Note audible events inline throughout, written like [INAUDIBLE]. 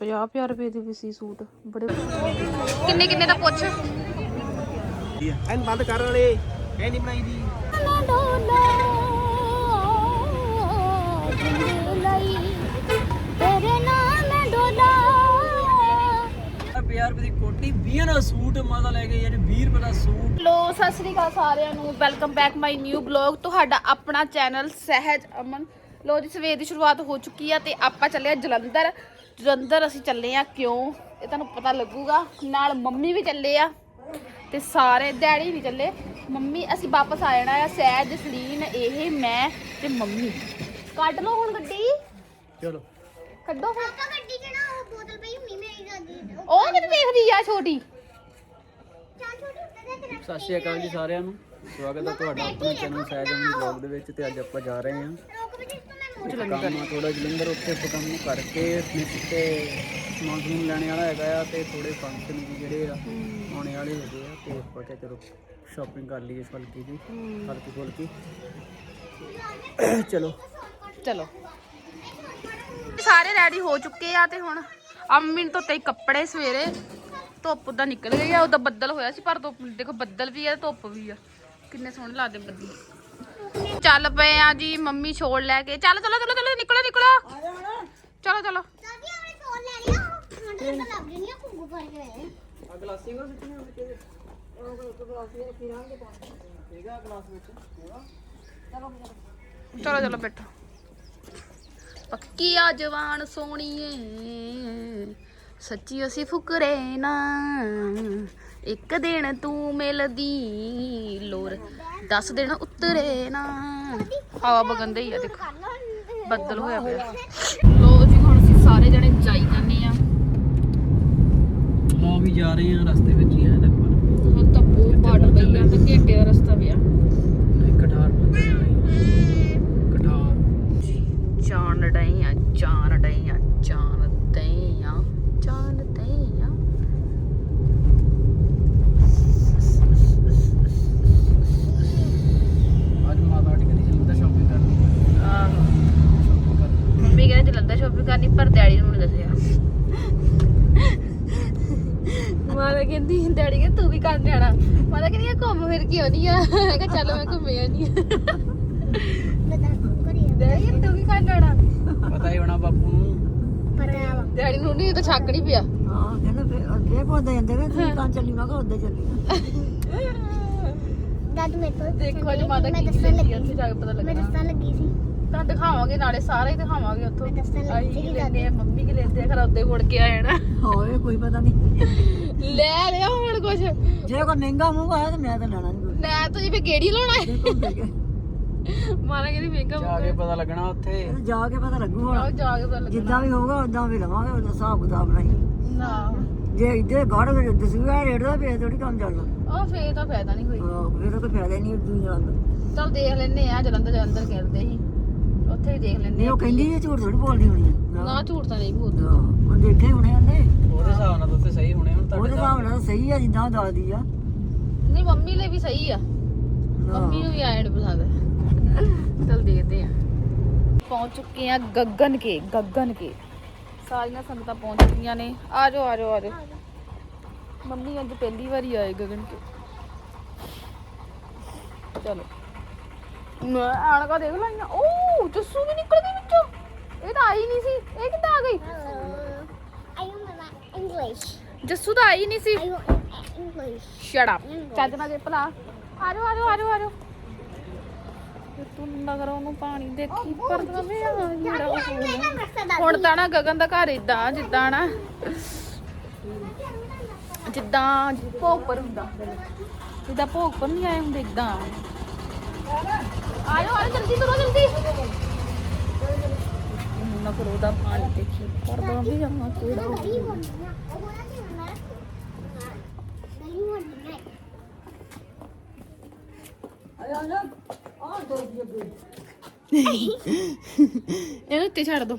50 ਰੁਪਏ ਦੀ ਵੀ ਸੀ ਸੂਟ। ਬੜੇ ਕਿੰਨੇ ਕਿੰਨੇ ਦਾ ਪੁੱਛ? ਐਨ ਬੰਦ ਕਰ ਵਾਲੇ ਐ ਨਹੀਂ ਬਣਾਈ ਦੀ। ਤੇਰੇ ਨਾਮ ਡੋਲਾ 50 ਰੁਪਏ ਦੀ ਕੋਟੀ 20 ਦਾ ਸੂਟ ਮਾਦਾ ਲੈ ਕੇ ਯਾਰ 20 ਰੁਪਏ ਦਾ ਸੂਟ। ਲੋ ਸਤਿ ਸ੍ਰੀ ਅਕਾਲ ਸਾਰਿਆਂ ਨੂੰ। Welcome back my new blog ਤੁਹਾਡਾ ਆਪਣਾ ਚੈਨਲ ਸਹਿਜ ਅਮਨ। ਲੋ ਜੀ ਸਵੇਰ ਦੀ ਸ਼ੁਰੂਆਤ ਹੋ ਚੁੱਕੀ ਆ ਤੇ ਆਪਾਂ ਚੱਲੇ ਆ ਜਲੰਧਰ। ਜਲੰਧਰ ਅਸੀਂ ਚੱਲੇ ਆ ਕਿਉਂ? ਇਹ ਤੁਹਾਨੂੰ ਪਤਾ ਲੱਗੂਗਾ। ਨਾਲ ਮੰਮੀ ਵੀ ਚੱਲੇ ਆ ਤੇ ਸਾਰੇ ਡੈਡੀ ਵੀ ਚੱਲੇ। ਮੰਮੀ ਅਸੀਂ ਵਾਪਸ ਆ ਜਾਣਾ ਆ ਸਹਿਜ ਜਸਲੀਨ ਇਹ ਮੈਂ ਤੇ ਮੰਮੀ। ਕੱਢ ਲਓ ਹੁਣ ਗੱਡੀ। ਚਲੋ। ਕੱਢੋ ਹੁਣ। ਪਾਪਾ ਗੱਡੀ ਚ ਨਾ ਉਹ ਬੋਤਲ ਪਈ ਹੁੰਦੀ ਮੇਰੀ ਦਾਦੀ ਉਹ ਕਿਤੇ ਦੇਖਦੀ ਆ ਛੋਟੀ? ਸਤਿ ਸ਼੍ਰੀ ਅਕਾਲ ਜੀ ਸਾਰਿਆਂ ਨੂੰ। ਸਵਾਗਤ ਹੈ ਤੁਹਾਡਾ ਆਪਣੇ ਚੈਨਲ ਸਹਿਜਨ ਵਲੌਗ ਦੇ ਵਿੱਚ ਤੇ ਅੱਜ ਆਪਾਂ ਜਾ ਰਹੇ ਹਾਂ। ਰੋਕ ਵੀ ਜਿਸ ਤੋਂ ਮੈਂ ਕੁਝ ਕੰਮ ਆ। ਥੋੜਾ ਜਲੰਧਰ ਉੱਤੇ ਆਪਾਂ ਕੰਮ ਕਰਕੇ ਸਲਿੱਪ ਤੇ ਸਮਾਨ ਸਮੂਨ ਲੈਣੇ ਵਾਲਾ ਹੈਗਾ ਆ ਤੇ ਥੋੜੇ ਫੰਕਸ਼ਨ ਵੀ ਜਿਹੜੇ ਆ ਆਉਣੇ ਵਾਲੇ ਹੈਗੇ ਆ ਤੇ ਆਪਾਂ ਕਿਹਾ ਚਲੋ ਸ਼ਾਪਿੰਗ ਕਰ ਲਈਏ ਹਲਕੀ ਜੀ ਹਲਕੀ ਫੁਲਕੀ [COUGHS] ਚਲੋ। ਚਲੋ। ਸਾਰੇ ਰੈਡੀ ਹੋ ਚੁੱਕੇ ਆ ਤੇ ਹੁਣ ਅੰਮੀ ਨੇ ਧੋਤੇ ਸੀ ਕੱਪੜੇ ਸਵੇਰੇ ਧੁੱਪ ਉਦਾਂ ਨਿਕਲ ਗਈ ਆ ਉਦਾਂ ਬੱਦਲ ਹੋਇਆ ਸੀ ਪਰ ਧੁੱਪ ਦੇਖੋ ਬੱਦਲ ਵੀ ਆ ਤੇ ਧੁੱਪ ਵੀ ਆ। ਕਿੰਨੇ ਸੋਹਣੇ ਲੱਗਦੇ ਬੱਦਲ। ਚੱਲ ਪਏ ਆ ਜੀ ਮੰਮੀ ਛੋੜ ਲੈ ਕੇ। ਚੱਲ ਚਲੋ ਚਲੋ ਚਲੋ ਨਿਕਲੋ ਨਿਕਲੋ। ਚਲੋ ਚਲੋ। ਦਾਦੀ ਆਪਣੇ ਫੋਨ ਲੈ ਲਿਆ ਹੁਣ ਤਾਂ ਲੱਗ ਜਣੀ ਆ ਘੁੰਗੂ ਫੜ ਕੇ। ਆਏ ਆ ਗਲਾਸੀ ਕੋ ਸਿੱਟਣੀ ਹੁੰਦੀ ਕਿ ਉਹ ਕੋ ਗਲਾਸੀ ਰੱਖੀ ਰਾਂਗੇ ਠੀਕ ਆ ਗਲਾਸ ਵਿੱਚ। ਹੈਗਾ ਚਲੋ ਚਲੋ। ਬੈਠੋ। ਪੱਕੀ ਆ ਜਵਾਨ ਸੋਣੀਏ ਸੱਚੀ ਅਸੀਂ ਫੁਕਰੇ ਨਾ। ਇੱਕ ਦਿਨ ਤੂੰ ਮਿਲਦੀ ਲੋਰ। 10 ਦਿਨ ਉਤਰੇ ਨਾ। ਹਵਾ ਬਗੰਦੇ ਹੀ ਆ ਦੇਖੋ। ਬੱਦਲ ਹੋਇਆ ਪਿਆ। ਲੋ ਜੀ ਹੁਣ ਅਸੀਂ ਸਾਰੇ ਜਣੇ ਜਾਈ ਜਾਂਦੇ ਆ। ਲੋ ਵੀ ਜਾ ਰਹੇ ਆ ਰਸਤੇ ਵਿੱਚ ਹੀ ਆਏ ਤੱਕ। ਹੁਣ ਤਾਂ ਬਹੁਤ ਬਾੜ ਪਈ ਆ ਤੇ ਘੇਟੇ ਦਾ ਰਸਤਾ ਪਿਆ ਕਠਾਰ ਬੰਦੇ ਆਏ ਕਠਾਰ ਜਾਣ ਡਈ ਆ ਜਾਣ ਡਈ ਆ ਜਾਣ ਡਈ ਆ ਜਾਣ ਡਈ ਆ ਅੱਜ ਮਾਤਾ ਆਂਟੀ ਕਹਿੰਦੀ ਜਲੰਧਰ ਸ਼ਾਪਿੰਗ ਕਰਨੀ ਆਹੋ ਸ਼ਾਪਿੰਗ ਕਰ ਮੰਮੀ ਕਹਿੰਦੇ ਜਲੰਧਰ ਸ਼ੋਪਿੰਗ ਕਰਨੀ ਪਰ ਡੈਡੀ ਨੂੰ ਨਹੀਂ ਦੱਸਿਆ। ਮਾਤਾ ਕਹਿੰਦੀ ਡੈਡੀ ਕਹਿੰਦਾ ਤੂੰ ਵੀ ਕਰ ਜਾਣਾ। ਮਾਤਾ ਕਹਿੰਦੀ ਆ ਘੁੰਮ ਫਿਰ ਕੇ ਆਉਣੀ ਆ। ਮੈਂ ਕਿਹਾ ਚੱਲ ਮੈਂ ਘੁੰਮੇ ਆਉਣੀ ਆ। ਡੈਡੀ ਕਹਿੰਦਾ ਤੂੰ ਵੀ ਕਰ ਜਾਣਾ। ਪਤਾ ਹੀ ਹੋਣਾ ਬਾਪੂ ਨੂੰ। ਪਤਾ ਵਾ ਡੈਡੀ ਨੂੰ ਨਹੀਂ ਤਾਂ ਛੱਕ ਨਹੀਂ ਪਿਆ। ਹਾਂ ਕਹਿੰਦਾ ਫੇ ਅੱਗੇ ਪਹੁੰਚਦੇ ਜਾਂਦੇ ਵੇ ਤੂੰ ਤਾਂ ਚੱਲੀ ਮੈਂ ਕਿਹਾ ਉੱਧਰ ਚੱਲੀ। [LAUGHS] ਦਾਦੂ ਮੇਰੇ ਕੋਲ ਦੇਖੋ ਜੀ ਮਾਤਾ ਮੈਂ ਕੀ ਦੱਸਣ ਲੈਂਦੀ ਆ ਲੱਗੀ ਉੱਥੇ ਜਾ ਕੇ ਪਤਾ ਮੈਂ ਲੱਗਣਾ। ਦੱਸਣ ਲੱਗੀ ਸੀ। ਤਾਂ ਦਿਖਾਵਾਂਗੇ ਨਾਲੇ ਸਾਰੇ ਹੀ ਦਿਖਾਵਾਂਗੇ ਉੱਥੋਂ। ਸੀ ਕੀ ਲੈਂਦੇ ਆ ਮੰਮੀ ਕੀ ਲੈਂਦੇ ਆ ਖਰਾ ਉੱਤੇ ਮੁੜ ਕੇ ਆ ਜਾਣਾ ਹੋਏ ਕੋਈ ਪਤਾ ਨਹੀਂ। ਲੈ ਲਿਆ ਹੁਣ ਕੁਛ। ਜੇ ਕੋਈ ਮਹਿੰਗਾ ਮੂੰਹ ਆਇਆ ਤਾਂ ਮੈਂ ਤਾਂ ਲੈਣਾ ਨਹੀਂ ਲੈ ਤੂੰ ਜੀ ਫੇ ਗੇੜੀ ਲਾਉਣਾ ਹੈ। ਮਾਰਾ ਕਹਿੰਦੀ ਮਹਿੰਗਾ ਜਾ ਕੇ ਪਤਾ ਲੱਗਣਾ ਉੱਥੇ। ਜਾ ਕੇ ਪਤਾ ਲੱਗੂ ਆਓ ਹੁਣ ਜਾ ਕੇ ਪਤਾ ਲੱਗਣਾ। ਜਿੱਦਾਂ ਵੀ ਹੋਊਗਾ ਉਦਾਂ ਵੀ ਲਵਾਂਗੇ ਉਹਦਾ ਹਿਸਾਬ ਕਿਤਾਬ ਨਹੀਂ ਨਾ। ਜੇ ਇੱਧੇ ਗਾੜ ਕੇ ਦਸੂਗਾ ਰੇਟ ਦਾ ਫੇਰ ਥੋੜੀ ਕੰਮ ਚੱਲਦਾ। ਉਹ ਫੇਰ ਤਾਂ ਫਾਇਦਾ ਨਹੀਂ ਕੋਈ। ਹਾਂ ਫੇਰ ਤਾਂ ਕੋਈ ਫਾਇਦਾ ਹੀ ਨਹੀਂ ਦੁਨੀਆ ਦਾ। ਚਲ ਦੇਖ ਲੈਨੇ ਆ ਜਲੰਧਰ ਜਲੰਧਰ ਕਰਦੇ ਸੀ। ਉੱਥੇ ਹੀ ਦੇਖ ਲੈਨੇ ਨਹੀਂ ਆ ਉਹ ਕਹਿੰਦੀ ਇਹ ਝੂਠ ਥੋੜੀ ਬੋਲਦੀ ਹੋਣੀ ਆ। ਨਾ ਝੂਠ ਤਾਂ ਨਹੀਂ ਬੋਲਦੀ। ਹਾਂ, ਉਹ ਦੇਖੇ ਹੋਣੇ ਉਹਨੇ। ਉਹਦੇ ਹਿਸਾਬ ਨਾਲ ਤਾਂ ਉੱਥੇ ਸਹੀ ਹੋਣੇ ਹੁਣ ਉਹਦੇ ਤੁਹਾਡੇ ਹਿਸਾਬ ਨਾਲ ਤਾਂ ਸਹੀ ਆ ਜਿੱਦਾਂ ਉਹ ਦੱਸਦੀ ਆ। ਨਹੀਂ ਮੰਮੀ ਲਈ ਵੀ ਸਹੀ ਆ। ਮੰਮੀ ਨੂੰ ਵੀ ਆਇਣ ਪਸੰਦ ਚਲ ਦੇਖਦੇ ਆ। ਪਹੁੰਚ ਚੁੱਕੇ ਆ ਗੱਗਨ ਕੇ ਗੱਗਨ ਕੇ। ਸਾਰੀਆਂ ਸੰਗਤਾਂ ਪਹੁੰਚ ਚੁੱਕੀਆਂ ਨੇ। ਆ ਜਾਓ ਆ ਜਾਓ ਆ ਜਾਓ। ਮੰਮੀ ਅੱਜ ਪਹਿਲੀ ਵਾਰੀ ਆਏ ਗਗਨ ਕੇ। ਚਲੋ। ਨਾ ਆਣਕਾ ਦੇਖ ਲਾਈਆਂ। ਓ ਜੱਸੂ ਵੀ ਨਿਕਲ ਗਈ ਵਿੱਚੋਂ। ਇਹ ਤਾਂ ਆਈ ਨਹੀਂ ਸੀ। ਇਹ ਕਿੱਦਾਂ ਆ ਗਈ? ਆਈ ਮਮਾ ਇੰਗਲਿਸ਼ ਜੱਸੂ ਤਾਂ ਆਈ ਨਹੀਂ ਸੀ। ਆਈ ਇੰਗਲਿਸ਼ ਸ਼ਟ ਅਪ ਚੱਜ ਨਾਲ ਜੇ ਭਲਾ। ਆ ਜਾਓ ਆ ਜਾਓ ਆ ਜਾਓ ਆ ਜਾਓ ਤੇ ਤੂੰ ਨਗਰ ਉਹਨੂੰ ਪਾਣੀ ਦੇਖੀ ਪਰ ਨਵੇਂ ਆ ਜਿਹੜਾ ਉਹ ਹੋਣਾ। ਹੁਣ ਤਾਂ ਨਾ ਗਗਨ ਦਾ ਘਰ ਇਦਾਂ ਜਿੱਦਾਂ ਨਾ। ਜਿੱਦਾਂ ਭੋਗ ਪਰ ਹੁੰਦਾ। ਜਿੱਦਾਂ ਭੋਗ ਪਰ ਨਹੀਂ ਆਏ ਹੁੰਦੇ ਇਦਾਂ ਆਇਓ ਆਇਓ ਜਲਦੀ ਕਰੋ ਜਲਦੀ। ਨਾ ਕਰੋ ਦਾ ਪਾਣੀ ਦੇਖੀ ਪਰ ਉੱਤੇ ਛੱਡ ਦੋ।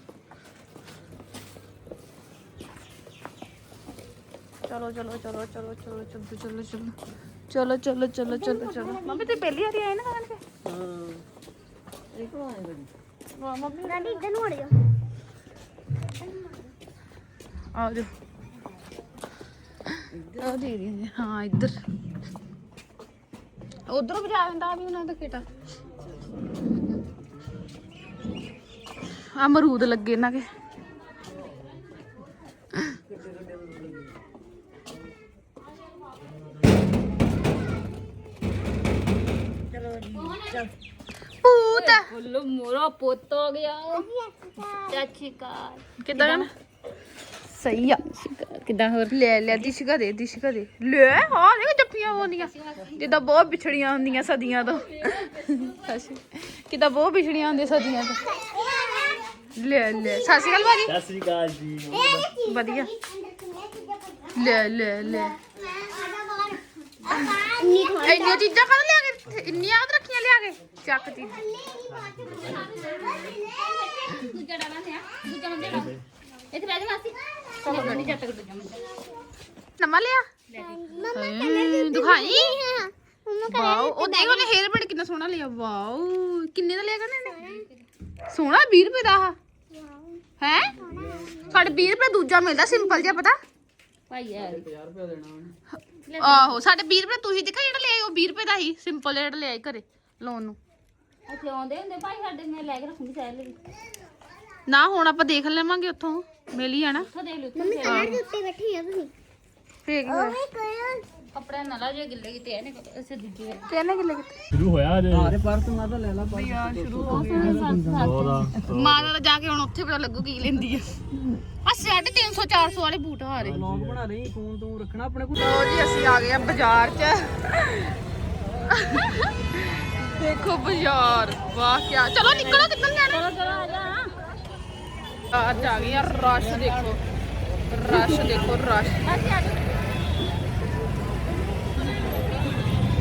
ਚਲੋ ਚਲੋ ਚਲੋ ਚਲੋ ਚਲੋ ਚਲੋ ਚਲੋ ਚਲੋ। ਚਲੋ ਚਲੋ ਚਲੋ ਚਲੋ ਚਲੋ। ਮੰਮੀ ਤੇ ਪਹਿਲੀ ਵਾਰੀ ਆਏ ਨਾ ਖਾਣ ਕੇ ਵਾਹ ਮੰਮੀ ਦਾਦੀ ਇੱਧਰ ਨੂੰ ਵੜ ਆ ਜਾ। ਉਹ ਦੇ ਦੇ ਹਾਂ, ਇੱਧਰ। ਉਧਰੋਂ ਵਜਾ ਦਿੰਦਾ ਵੀ ਉਹਨਾਂ ਦਾ ਖੇਟਾ ਅਮਰੂਦ ਲੱਗੇ ਇਹਨਾਂ ਕੇ। ਭੂਤ ਬੋਲੋ ਮੋਰਾ ਪੁੱਤ ਹੋ ਗਿਆ। ਚਾਚੀ ਕਾ ਕਿੱਦਾਂ ਗਾਣਾ ਸਹੀ ਆ। ਕਿਦਾਂ ਹੋਰ? ਲੈ ਲੈ ਦਿਸ਼ਕਾ ਦੇ ਦਿਸ਼ਕਾ ਦੇ। ਲੈ ਹਾਂ ਦੇਖ ਜੱਫੀਆਂ ਹੁੰਦੀਆਂ ਜਿੱਦਾਂ ਬਹੁਤ ਵਿਛੜੀਆਂ ਹੁੰਦੀਆਂ ਸਦੀਆਂ ਤੋਂ। ਅੱਛਾ ਕਿੱਦਾਂ ਬਹੁਤ ਵਿਛੜੀਆਂ ਹੁੰਦੀਆਂ ਸਦੀਆਂ ਤੋਂ। ਲੈ ਲੈ। ਸਤਿ ਸ਼੍ਰੀ ਅਕਾਲ ਭਾਜੀ। ਸਤਿ ਸ੍ਰੀ ਅਕਾਲ ਜੀ। ਵਧੀਆ। ਲੈ ਲੈ ਲੈ। ਇੰਨੀ ਥੋੜੀ ਇੰਨੀਆਂ ਚੀਜ਼ਾਂ ਕਦ ਲਿਆ ਕੇ ਇੰਨੀਆਂ ਆਦ ਰੱਖੀਆਂ ਲਿਆ ਕੇ? ਚੱਕ ਚੀਜ਼ ਦੂਜਾ ਡਾਲਾ ਨੇ ਦੂਜਾ ਮੰਦੇ ਡਾ ਇੱਥੇ ਬੈਠ ਜਾ ਮਾਸੀ ਚਲੋ ਗੱਡੀ ਚੱਟ ਦੂਜਾ ਮੰਦੇ ਨਵਾਂ ਲਿਆ? ਹਮ, ਦਿਖਾਈ? ਵਾਓ ਉਹ ਦੇਖ ਉਹਨੇ ਹੇਅਰ ਬੈਂਡ ਕਿੰਨਾ ਸੋਹਣਾ ਲਿਆ। ਵਾਓ ਕਿੰਨੇ ਦਾ ਲਿਆ ਕਰਨੇ ਨੇ? ਸੋਹਣਾ 20 ਰੁਪਏ ਦਾ ਆ ਹੈ? ਸਾਡੇ 20 ਰੁਪਏ ਦੂਜਾ ਮਿਲਦਾ ਸਿੰਪਲ ਜਿਹਾ ਪਤਾ? ਭਾਈ ਯਾਰ 50 ਰੁਪਏ ਦੇਣਾ ਆਹੋ ਸਾਡੇ 20 ਰੁਪਏ ਤੁਸੀਂ ਦੇਖਿਆ ਜਿਹੜਾ ਲਿਆ ਉਹ 20 ਰੁਪਏ ਦਾ ਹੀ ਸਿੰਪਲ ਜਿਹੜਾ ਲਿਆ ਘਰੇ ਲੋਨ ਨੂੰ। ਇੱਥੇ ਆਉਂਦੇ ਹੁੰਦੇ ਭਾਈ ਸਾਡੇ ਮੈਂ ਲੈ ਕੇ ਰੱਖੂੰਗੀ ਸਾਈਡ ਲਈ। ਨਾ ਹੁਣ ਆਪਾਂ ਦੇਖ ਲਵਾਂਗੇ ਉੱਥੋਂ ਮਿਲ ਹੀ ਜਾਣਾ। ਉੱਥੋਂ ਦੇਖ ਲਓ ਮੰਮੀ ਕਲਰ ਦੇ ਉੱਤੇ ਬੈਠੀ ਆ ਤੁਸੀਂ। ਫੇਕ ਹੋਇਆ ਓਏ ਕੋਲ ਕੱਪੜੇ ਨਾਲ ਜੇ ਗਿੱਲੇ ਕੀਤੇ ਇਹਨੇ ਇਸੇ ਦੂਜੇ ਕਿੰਨੇ ਕਿੱਲੇ ਕਿਤੇ? ਸ਼ੁਰੂ ਹੋਇਆ ਜੇ ਆਰੇ ਪਰ ਤੂੰ ਮਾਤਾ ਲੈ ਲਾ ਪਰ ਸ਼ੁਰੂ ਹੋ ਗਿਆ ਮਾਤਾ ਦਾ ਜਾ ਕੇ ਹੁਣ ਉੱਥੇ ਪਤਾ ਲੱਗੂ ਕੀ ਲੈਂਦੀ ਆ। ਆ 350 400 ਵਾਲੇ ਬੂਟ ਆ ਰਹੇ। ਲੌਂਗ ਬਣਾ ਲਈ ਫੋਨ ਤੂੰ ਰੱਖਣਾ ਆਪਣੇ ਕੋਲ? ਲੋ ਜੀ ਅਸੀਂ ਆ ਗਏ ਆ ਬਾਜ਼ਾਰ 'ਚ। ਦੇਖੋ ਬਾਜ਼ਾਰ। ਵਾਹ ਕੀ ਚਲੋ ਨਿਕਲੋ ਕਿੱਧਰ ਜਾਣਾ? ਚਲੋ ਚਲੋ ਆ ਜਾ ਆ ਗਏ ਆ ਰਸ਼ ਦੇਖੋ। ਰਸ਼ ਦੇਖੋ ਰਸ਼ ਮਾਸੀ ਆ ਜਾ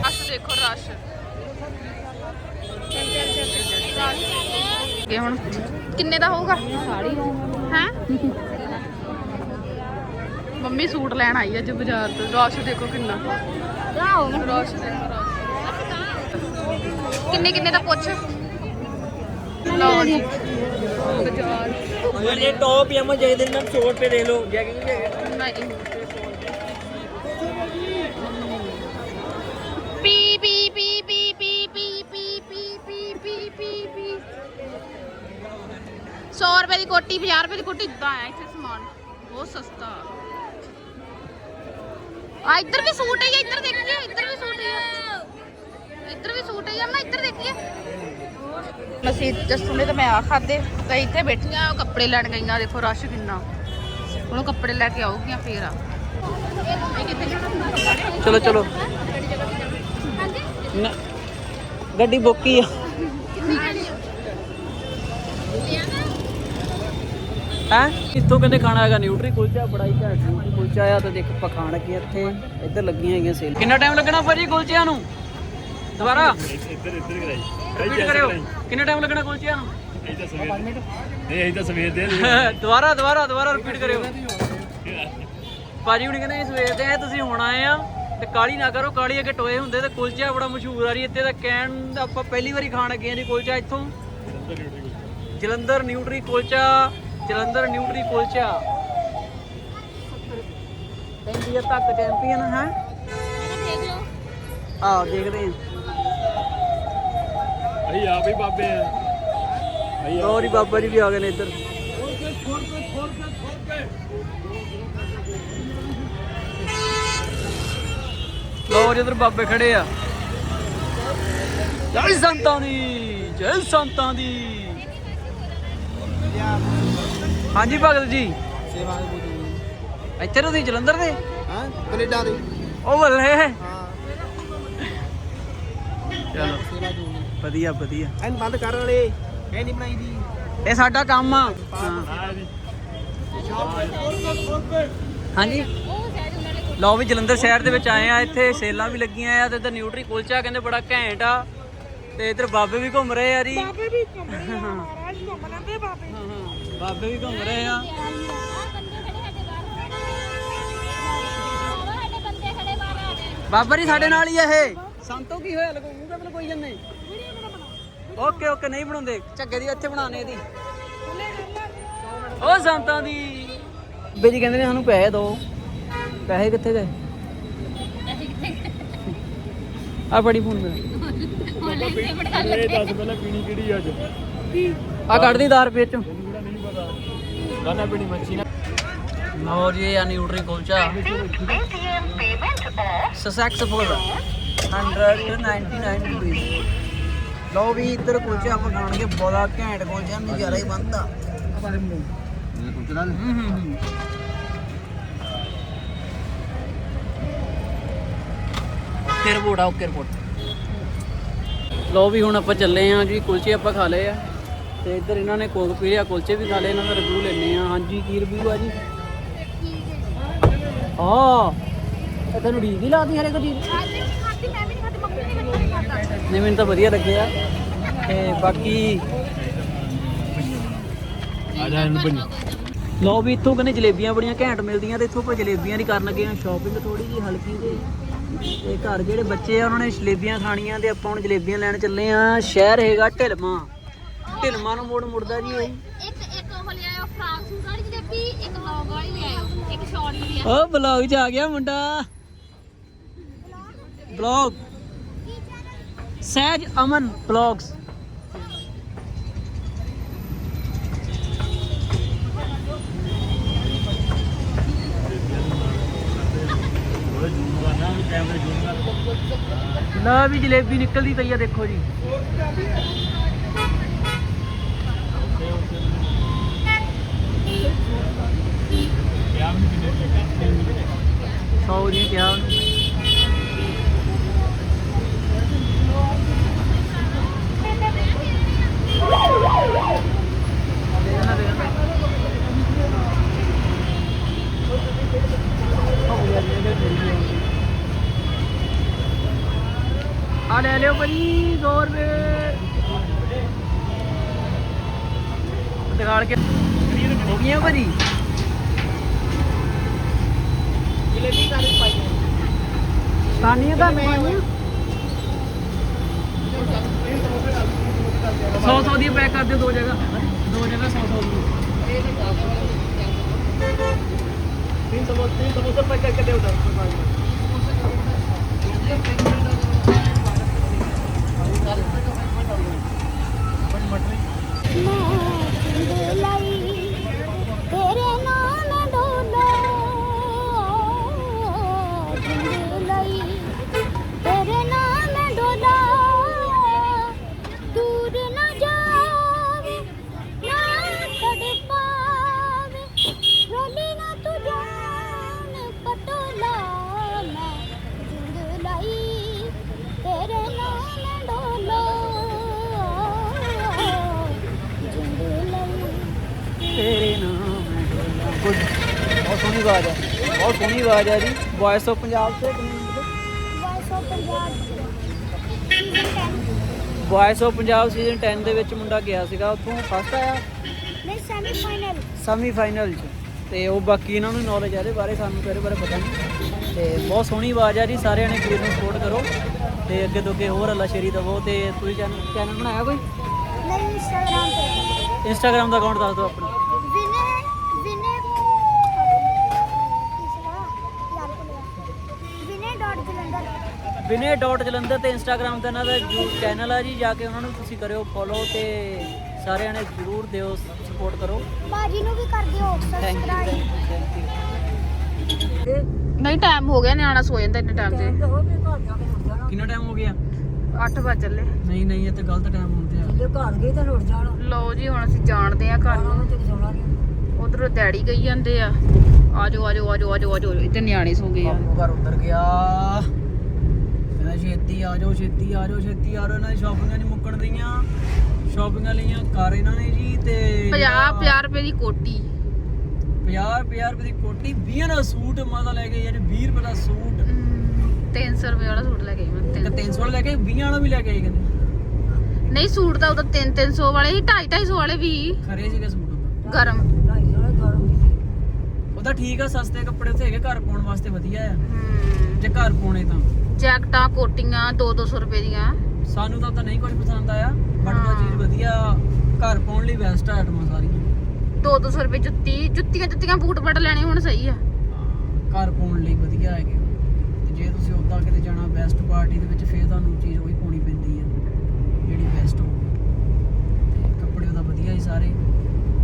ਰਸ਼ ਦੇਖੋ ਰਸ਼ ਇਹ ਹੁਣ ਕਿੰਨੇ ਦਾ ਹੋਊਗਾ ਸਾੜੀ ਹੈ ਮੰਮੀ ਸੂਟ ਲੈਣ ਆਈ ਅੱਜ ਬਾਜ਼ਾਰ ਤੋਂ ਰਸ਼ ਦੇਖੋ ਕਿੰਨਾ ਜਾਓ ਮੈਂ ਰਸ਼ ਦੇਖੋ ਰਸ਼ ਕਿੰਨੇ ਕਿੰਨੇ ਦਾ ਪੁੱਛ ਲਓ ਜੀ ਬਾਜ਼ਾਰ ये टॉप या मुझे दिन में सौ रुपए दे लो जैकेट ਰੁਪਏ ਦੀ ਕੋਟੀ 50 ਰੁਪਏ ਦੀ ਕੋਟੀ ਇਦਾਂ ਆ ਇੱਥੇ ਸਮਾਨ ਬਹੁਤ ਸਸਤਾ ਆ। ਇੱਧਰ ਵੀ ਸੂਟ ਹੈ ਇੱਧਰ ਦੇਖੀਏ ਇੱਧਰ ਵੀ ਸੂਟ ਹੈ ਇੱਧਰ ਵੀ ਸੂਟ ਹੈ ਮੈਂ ਇੱਧਰ ਦੇਖੀਏ। ਅਸੀਂ ਜਸੂ ਨੇ ਤਾਂ ਮੈਂ ਆ ਖਾਦੇ ਤਾਂ ਇੱਥੇ ਬੈਠੀਆਂ ਉਹ ਕੱਪੜੇ ਲੈਣ ਗਈਆਂ ਦੇਖੋ ਰਸ਼ ਕਿੰਨਾ। ਹੁਣ ਉਹ ਕੱਪੜੇ ਲੈ ਕੇ ਆਉਗੀਆਂ ਫੇਰ ਆ। ਚਲੋ ਚਲੋ। ਗੱਡੀ ਬੁੱਕ ਆ। ਹੈ ਇੱਥੋਂ ਕਹਿੰਦੇ ਖਾਣਾ ਹੈਗਾ ਨਿਊਟਰੀ ਕੁਲਚਾ ਬੜਾ ਹੀ ਘੈਂਟ ਨਿਊਟਰੀ ਕੁਲਚਾ ਆ ਤਾਂ ਦੇਖ ਆਪਾਂ ਖਾਣ ਲੱਗੇ ਇੱਥੇ। ਇੱਧਰ ਲੱਗੀਆਂ ਹੈਗੀਆਂ ਸੇਲ ਕਿੰਨਾ ਟਾਈਮ ਲੱਗਣਾ ਭਾਜੀ ਕੁਲਚਿਆਂ ਨੂੰ? ਦੁਬਾਰਾ। ਇੱਧਰ ਇੱਧਰ ਕਰਾਈ। ਰਿਪੀਟ ਕਰਿਓ। ਕਿੰਨਾ ਟਾਈਮ ਲੱਗਣਾ ਕੁਲਚਿਆਂ ਨੂੰ? ਨਹੀਂ ਅਸੀਂ ਤਾਂ ਸਵੇਰ ਦੇ। [LAUGHS] ਦੁਬਾਰਾ ਦੁਬਾਰਾ ਦੁਬਾਰਾ ਰਿਪੀਟ ਕਰਿਓ। ਭਾਜੀ ਹੁਣੀ ਕਹਿੰਦੇ ਸਵੇਰ ਦੇ ਤੁਸੀਂ ਹੁਣ ਆਏ ਆ। ਤੇ ਕਾਲੀ ਨਾ ਕਰੋ ਕਾਲੀ ਅੱਗੇ ਟੋਏ ਹੁੰਦੇ ਤੇ ਕੁਲਚਾ ਬੜਾ ਮਸ਼ਹੂਰ ਆ ਰਹੀ ਇੱਥੇ ਦਾ ਕਹਿਣ ਆਪਾਂ ਪਹਿਲੀ ਵਾਰੀ ਖਾਣ ਲੱਗੇ ਆ ਜੀ ਕੁਲਚਾ ਇੱਥੋਂ। Jalandhar nutri kulcha. Jalandhar nutri kulcha. India ਤੱਕ ਚੈਂਪੀਅਨ ਹੈ? ਦੇਖ ਲਓ। ਆਹ ਦੇਖਦੇ ਹਾਂ ਅਸੀਂ ਆਪ ਹੀ ਬਾਬੇ ਆ। ਅਸੀਂ ਗੌਰੀ ਬਾਬਾ ਜੀ ਵੀ ਆ ਗਏ ਨੇ ਇੱਧਰ। ਲੋ ਜਿੱਧਰ ਬਾਬੇ ਖੜੇ ਆ। ਜੈ ਸੰਤਾਂ ਦੀ ਜੈ ਸੰਤਾਂ ਦੀ। ਹਾਂਜੀ ਭਗਤ ਜੀ। ਸੇਵਾ ਦੇ ਬੂਤ ਇੱਥੇ ਤੁਸੀਂ ਜਲੰਧਰ ਦੇ? ਹਾਂ ਕੈਨੇਡਾ ਦੇ। ਉਹ ਬੱਲੇ ਹਾਂ। ਚਲੋ। ਸੇਵਾ ਵਧੀਆ ਵਧੀਆ। ਐਨ ਬੰਦ ਕਰ ਵਾਲੇ ਇਹ ਨਹੀਂ ਬਣਾਈ ਦੀ। ਇਹ ਸਾਡਾ ਕੰਮ ਆ। ਹਾਂ। ਹਾਂਜੀ। ਲਓ ਵੀ ਜਲੰਧਰ ਸ਼ਹਿਰ ਦੇ ਵਿੱਚ ਆਏ ਆ। ਇੱਥੇ ਸੇਲਾਂ ਵੀ ਲੱਗੀਆਂ ਆ ਤੇ ਇੱਧਰ ਨਿਊਟਰੀ ਕੁਲਚਾ ਕਹਿੰਦੇ ਬੜਾ ਘੈਂਟ ਆ। ਤੇ ਇੱਧਰ ਬਾਬੇ ਵੀ ਘੁੰਮ ਰਹੇ ਆ ਜੀ। ਬਾਬੇ ਵੀ ਘੁੰਮ ਰਹੇ ਆ ਮਹਾਰਾਜ ਘੁੰਮ ਲੈਂਦੇ ਹਾਂ ਬਾਬੇ ਵੀ ਘੁੰਮ ਰਹੇ ਆ। ਬਾਬਾ ਜੀ ਸਾਡੇ ਨਾਲ ਹੀ ਆ ਇਹ। ਸੰਤੋ ਕੀ ਹੋਇਆ? ਲਗੋ ਮੂੰਹ ਕਦ ਕੋਈ ਜਾਂਦੇ? ਓਕੇ ਓਕੇ ਨਹੀਂ ਬਣਾਉਂਦੇ। ਝੱਗੇ ਦੀ ਇੱਥੇ ਬਣਾਣੇ ਇਹਦੀ। ਓ ਸੰਤਾਂ ਦੀ। ਬੇਜੀ ਕਹਿੰਦੇ ਨੇ ਸਾਨੂੰ ਪੈਸੇ ਦਿਓ ਪੈਸੇ ਕਿੱਥੇ ਗਏ? ਆ ਬੜੀ ਫੋਨ ਮੇਰਾ। ਇਹ ਦੱਸ ਪਹਿਲਾਂ ਪੀਣੀ ਕਿਹੜੀ ਅੱਜ? ਆ ਕੱਢ ਦੀ 10 ਰੁਪਏ ਚੋਂ। ਕਿਹੜਾ ਨਹੀਂ ਪਤਾ ਗਾਣਾ ਪੀਣੀ ਮੱਛੀ ਨਾ ਲਓ ਜੀ ਆ ਨਿਊਟਰੀ ਕੁਲਚਾ। ਸਕਸੈਸਫੁਲ 199 ਰੁਪਏ ਲਓ ਵੀ ਇੱਧਰ ਕੁਲਚਾ ਆਪਾਂ ਖਾਣਗੇ ਬੜਾ ਘੈਂਟ ਕੁਲਚਾ ਨਜ਼ਾਰਾ ਹੀ ਬੰਦਾ ਓਕੇ ਰਿਪੋਰਟ ਆ ਓਕੇ ਰਿਪੋਰਟ। ਲਓ ਵੀ ਹੁਣ ਆਪਾਂ ਚੱਲੇ ਆਂ ਜੀ ਕੁਲਚੇ ਆਪਾਂ ਖਾ ਲਏ ਆ। ਤੇ ਇੱਧਰ ਇਹਨਾਂ ਨੇ ਕੋਕ ਪੀ ਲਿਆ ਕੁਲਚੇ ਵੀ ਖਾ ਲਏ ਇਹਨਾਂ ਦਾ ਰਿਵਿਊ ਲੈਣੇ ਆ ਹਾਂਜੀ ਕੀ ਰਿਵਿਊ ਆ ਜੀ? ਆ ਇਹ ਤੈਨੂੰ ਢੀਕ ਹੀ ਲਾਦੀ ਹਰੇ ਕੋ ਚੀਜ਼? ਨਹੀਂ ਮੈਨੂੰ ਤਾਂ ਵਧੀਆ ਲੱਗਿਆ। ਤੇ ਬਾਕੀ ਆ ਜਾ ਇਹਨੂੰ ਬਣੀ ਲਓ ਵੀ ਇੱਥੋਂ ਕਹਿੰਦੇ ਜਲੇਬੀਆਂ ਬੜੀਆਂ ਘੈਂਟ ਮਿਲਦੀਆਂ ਤੇ ਇੱਥੋਂ ਆਪਾਂ ਜਲੇਬੀਆਂ ਦੀ ਕਰਨ ਲੱਗੇ ਆ ਸ਼ਾਪਿੰਗ ਥੋੜੀ ਜੀ ਹਲਕੀ ਜਿਹੀ। ਤੇ ਘਰ ਜਿਹੜੇ ਬੱਚੇ ਆ ਉਹਨਾਂ ਨੇ ਜਲੇਬੀਆਂ ਖਾਣੀਆਂ ਤੇ ਆਪਾਂ ਹੁਣ ਜਲੇਬੀਆਂ ਲੈਣ ਚੱਲੇ ਆ ਸ਼ਹਿਰ ਹੈਗਾ ਢਿਲਮਾ ਢਿਲਮਾ ਨੂੰ ਮੋੜ ਮੁੜਦਾ ਜੀ ਇਹ ਇੱਕ ਇੱਕ ਉਹ ਲਿਆਇਓ ਫਰਾਂਸ ਸੂਟ ਵਾਲੀ ਜਲੇਬੀ ਇੱਕ ਲੌਂਗ ਵਾਲੀ ਲਿਆਇਓ ਇੱਕ ਸ਼ਾਰਟ ਵੀ ਲਿਆਇਓ ਓ ਬਲੌਗ 'ਚ ਆ ਗਿਆ ਮੁੰਡਾ। ਬਲੌਗ। ਸਹਿਜ ਅਮਨ ਬਲੌਗਸ। ਲਾ ਵੀ ਜਲੇਬੀ ਨਿਕਲਦੀ ਪਈ ਆ ਦੇਖੋ ਜੀ। ਕਿਆ ਵੀ ਕਿੰਨੇ ਆਵਾਜ਼ ਹੈ ਜੀ। ਵੌਇਸ ਆਫ ਪੰਜਾਬ ਤੋਂ voice of Punjab season 10 voice of Punjab season 10 ਦੇ ਵਿੱਚ ਮੁੰਡਾ ਗਿਆ ਸੀਗਾ ਉੱਥੋਂ ਫਸਟ ਆਇਆ। ਨਹੀਂ ਸੈਮੀ ਫਾਈਨਲ ਸੈਮੀ ਫਾਈਨਲ 'ਚ। ਤੇ ਉਹ ਬਾਕੀ ਇਹਨਾਂ ਨੂੰ ਨੌਲੇਜ ਆ ਇਹਦੇ ਬਾਰੇ ਸਾਨੂੰ ਤਾਂ ਇਹਦੇ ਬਾਰੇ ਪਤਾ ਨਹੀਂ। ਤੇ ਬਹੁਤ ਸੋਹਣੀ ਆਵਾਜ਼ ਆ ਜੀ ਸਾਰਿਆਂ ਨੇ ਵੀਰ ਨੂੰ ਸਪੋਰਟ ਕਰੋ। ਤੇ ਅੱਗੇ ਤੋਂ ਅੱਗੇ ਹੋਰ ਅੱਲਾ ਸ਼ੇਰੀ ਦਵੋ। ਤੇ ਤੁਸੀਂ ਚੈਨਲ ਚੈਨਲ ਬਣਾਇਆ ਕੋਈ? ਨਹੀਂ ਇੰਸਟਾਗ੍ਰਾਮ ਤੇ। ਇੰਸਟਾਗ੍ਰam ਦਾ ਅਕਾਊਂਟ ਦੱਸ ਦਿਓ ਆਪਣਾ ਵਿਨੇ ਵਿਨੇ ਤੀਸਰਾ ਯਾਰ ਕੋਲ ਵਿਨੇ ਡਾਟ ਜਲੰਧਰ ਵਿਨੇ ਡਾਟ ਜਲੰਧਰ ਤੇ ਇੰਸਟਾਗ੍ਰam ਤੇ ਇਹਨਾਂ ਦਾ ਚੈਨਲ ਆ ਜੀ ਜਾ ਕੇ ਉਹਨਾਂ ਨੂੰ ਤੁਸੀਂ ਕਰਿਓ ਫੋਲੋ ਤੇ ਸਾਰਿਆਂ ਨੇ ਜਰੂਰ ਦਿਓ ਸਪੋਰਟ ਕਰੋ। ਬਾਜੀ ਨੂੰ ਵੀ ਕਰ ਦਿਓ thank you subscribe thank you ਨਹੀਂ ਟਾਈਮ ਹੋ ਗਿਆ ਨਿਆਣਾ ਸੋ ਜਾਂਦਾ ਇੰਨੇ ਟਾਈਮ ਤੇ। ਕਿੰਨਾ ਟਾਈਮ ਹੋ ਗਿਆ? 8 ਵਜ ਚੱਲੇ। ਨਹੀਂ ਨਹੀਂ ਇਹ ਤਾਂ ਗਲਤ ਟਾਈਮ ਹੁੰਦੇ ਆ। ਜੇ ਘਰ ਗਏ ਤਾਂ ਲੁੱਟ ਜਾਣਾ। ਲਓ ਜੀ ਹੁਣ ਅਸੀਂ ਜਾਣਦੇ ਆ ਘਰ ਨੂੰ। ਉਧਰ ਡੈਡੀ ਗਈ ਜਾਂਦੇ ਆ। ਆਜੋ ਆਜੋ ਆਜੋ ਆਜੋ ਆਜੋ ਇੱਥੇ ਨਿਆਣੇ ਸੋ ਗਏ ਆ। ਬਾਪੂ ਘਰ ਉਤਰ ਗਿਆ। ਮੈਂ ਛੇਤੀ ਆ ਜਾਓ ਛੇਤੀ ਆ ਜਾਓ ਛੇਤੀ ਆ ਜਾਓ। ਇਹਨਾਂ ਦੀ ਸ਼ਾਪਿੰਗਾਂ ਨਹੀਂ ਮੁੱਕਣ ਦਈਆਂ ਸ਼ਾਪਿੰਗਾਂ ਲਈਆਂ ਕਰ ਇਹਨਾਂ ਨੇ ਜੀ ਤੇ 50 50 ਰੁਪਏ ਦੀ ਕੋਟੀ। 50 50 ਰੁਪਏ ਦੀ ਕੋਟੀ 20 ਦਾ ਸੂਟ ਮਾਤਾ ਲੈ ਕੇ ਯਾਨੀ 20 ਰੁਪਏ ਦਾ ਸੂਟ। 300 ਰੁਪਏ ਵਾਲਾ ਸੂਟ ਲੈ ਕੇ ਆਈ ਮੈਂ ਇੱਕ ਤਿੰਨ- 300 ਵਾਲਾ ਲੈ ਕੇ 20 ਵਾਲਾ ਵੀ ਲੈ ਕੇ ਆਈ ਕਹਿੰਦੇ। ਨਹੀਂ ਸੂਟ ਤਾਂ ਉਹਦਾ 3 300 ਵਾਲੇ ਹੀ 250 250 ਵਾਲੇ ਵੀ। ਖਰੇ ਸੀਗਾ ਸੂਟ ਗਰਮ। ਉਹਦਾ ਠੀਕ ਆ ਸਸਤੇ ਕੱਪੜੇ ਉੱਥੇ ਹੈਗੇ ਘਰ ਪਾਉਣ ਵਾਸਤੇ ਵਧੀਆ ਆ। ਜੇ ਘਰ ਪਾਉਣੇ ਤਾਂ। ਜੈਕਟਾਂ ਕੋਟੀਆਂ 2 200 ਰੁਪਏ ਦੀਆਂ। ਸਾਨੂੰ ਤਾਂ ਤਾਂ ਨਹੀਂ ਕੁਝ ਪਸੰਦ ਆਇਆ ਬਟ ਉਹ ਚੀਜ਼ ਵਧੀਆ ਘਰ ਪਾਉਣ ਲਈ ਬੈਸਟ ਆਈਟਮਾਂ ਸਾਰੀਆਂ। 2 200 ਰੁਪਏ ਜੁੱਤੀ ਜੁੱਤੀਆਂ ਜੁੱਤੀਆਂ ਬੂਟ ਬਟ ਲੈਣੇ ਹੁਣ ਸਹੀ ਆ। ਘਰ ਪਾਉਣ ਲਈ ਵਧੀਆ ਹੈਗੇ ਤੇ ਜੇ ਤੁਸੀਂ ਉੱਦਾਂ ਕਿਤੇ ਜਾਣਾ ਬੈਸਟ ਪਾਰਟੀ ਦੇ ਵਿੱਚ ਫੇਰ ਤੁਹਾਨੂੰ ਚੀਜ਼ ਉਹੀ ਪਾਉਣੀ ਪੈਂਦੀ ਹੈ ਜਿਹੜੀ ਬੈਸਟ ਹੋਵੇ ਤੇ ਕੱਪੜੇ ਉਹਦਾ ਵਧੀਆ ਹੀ ਸਾਰੇ।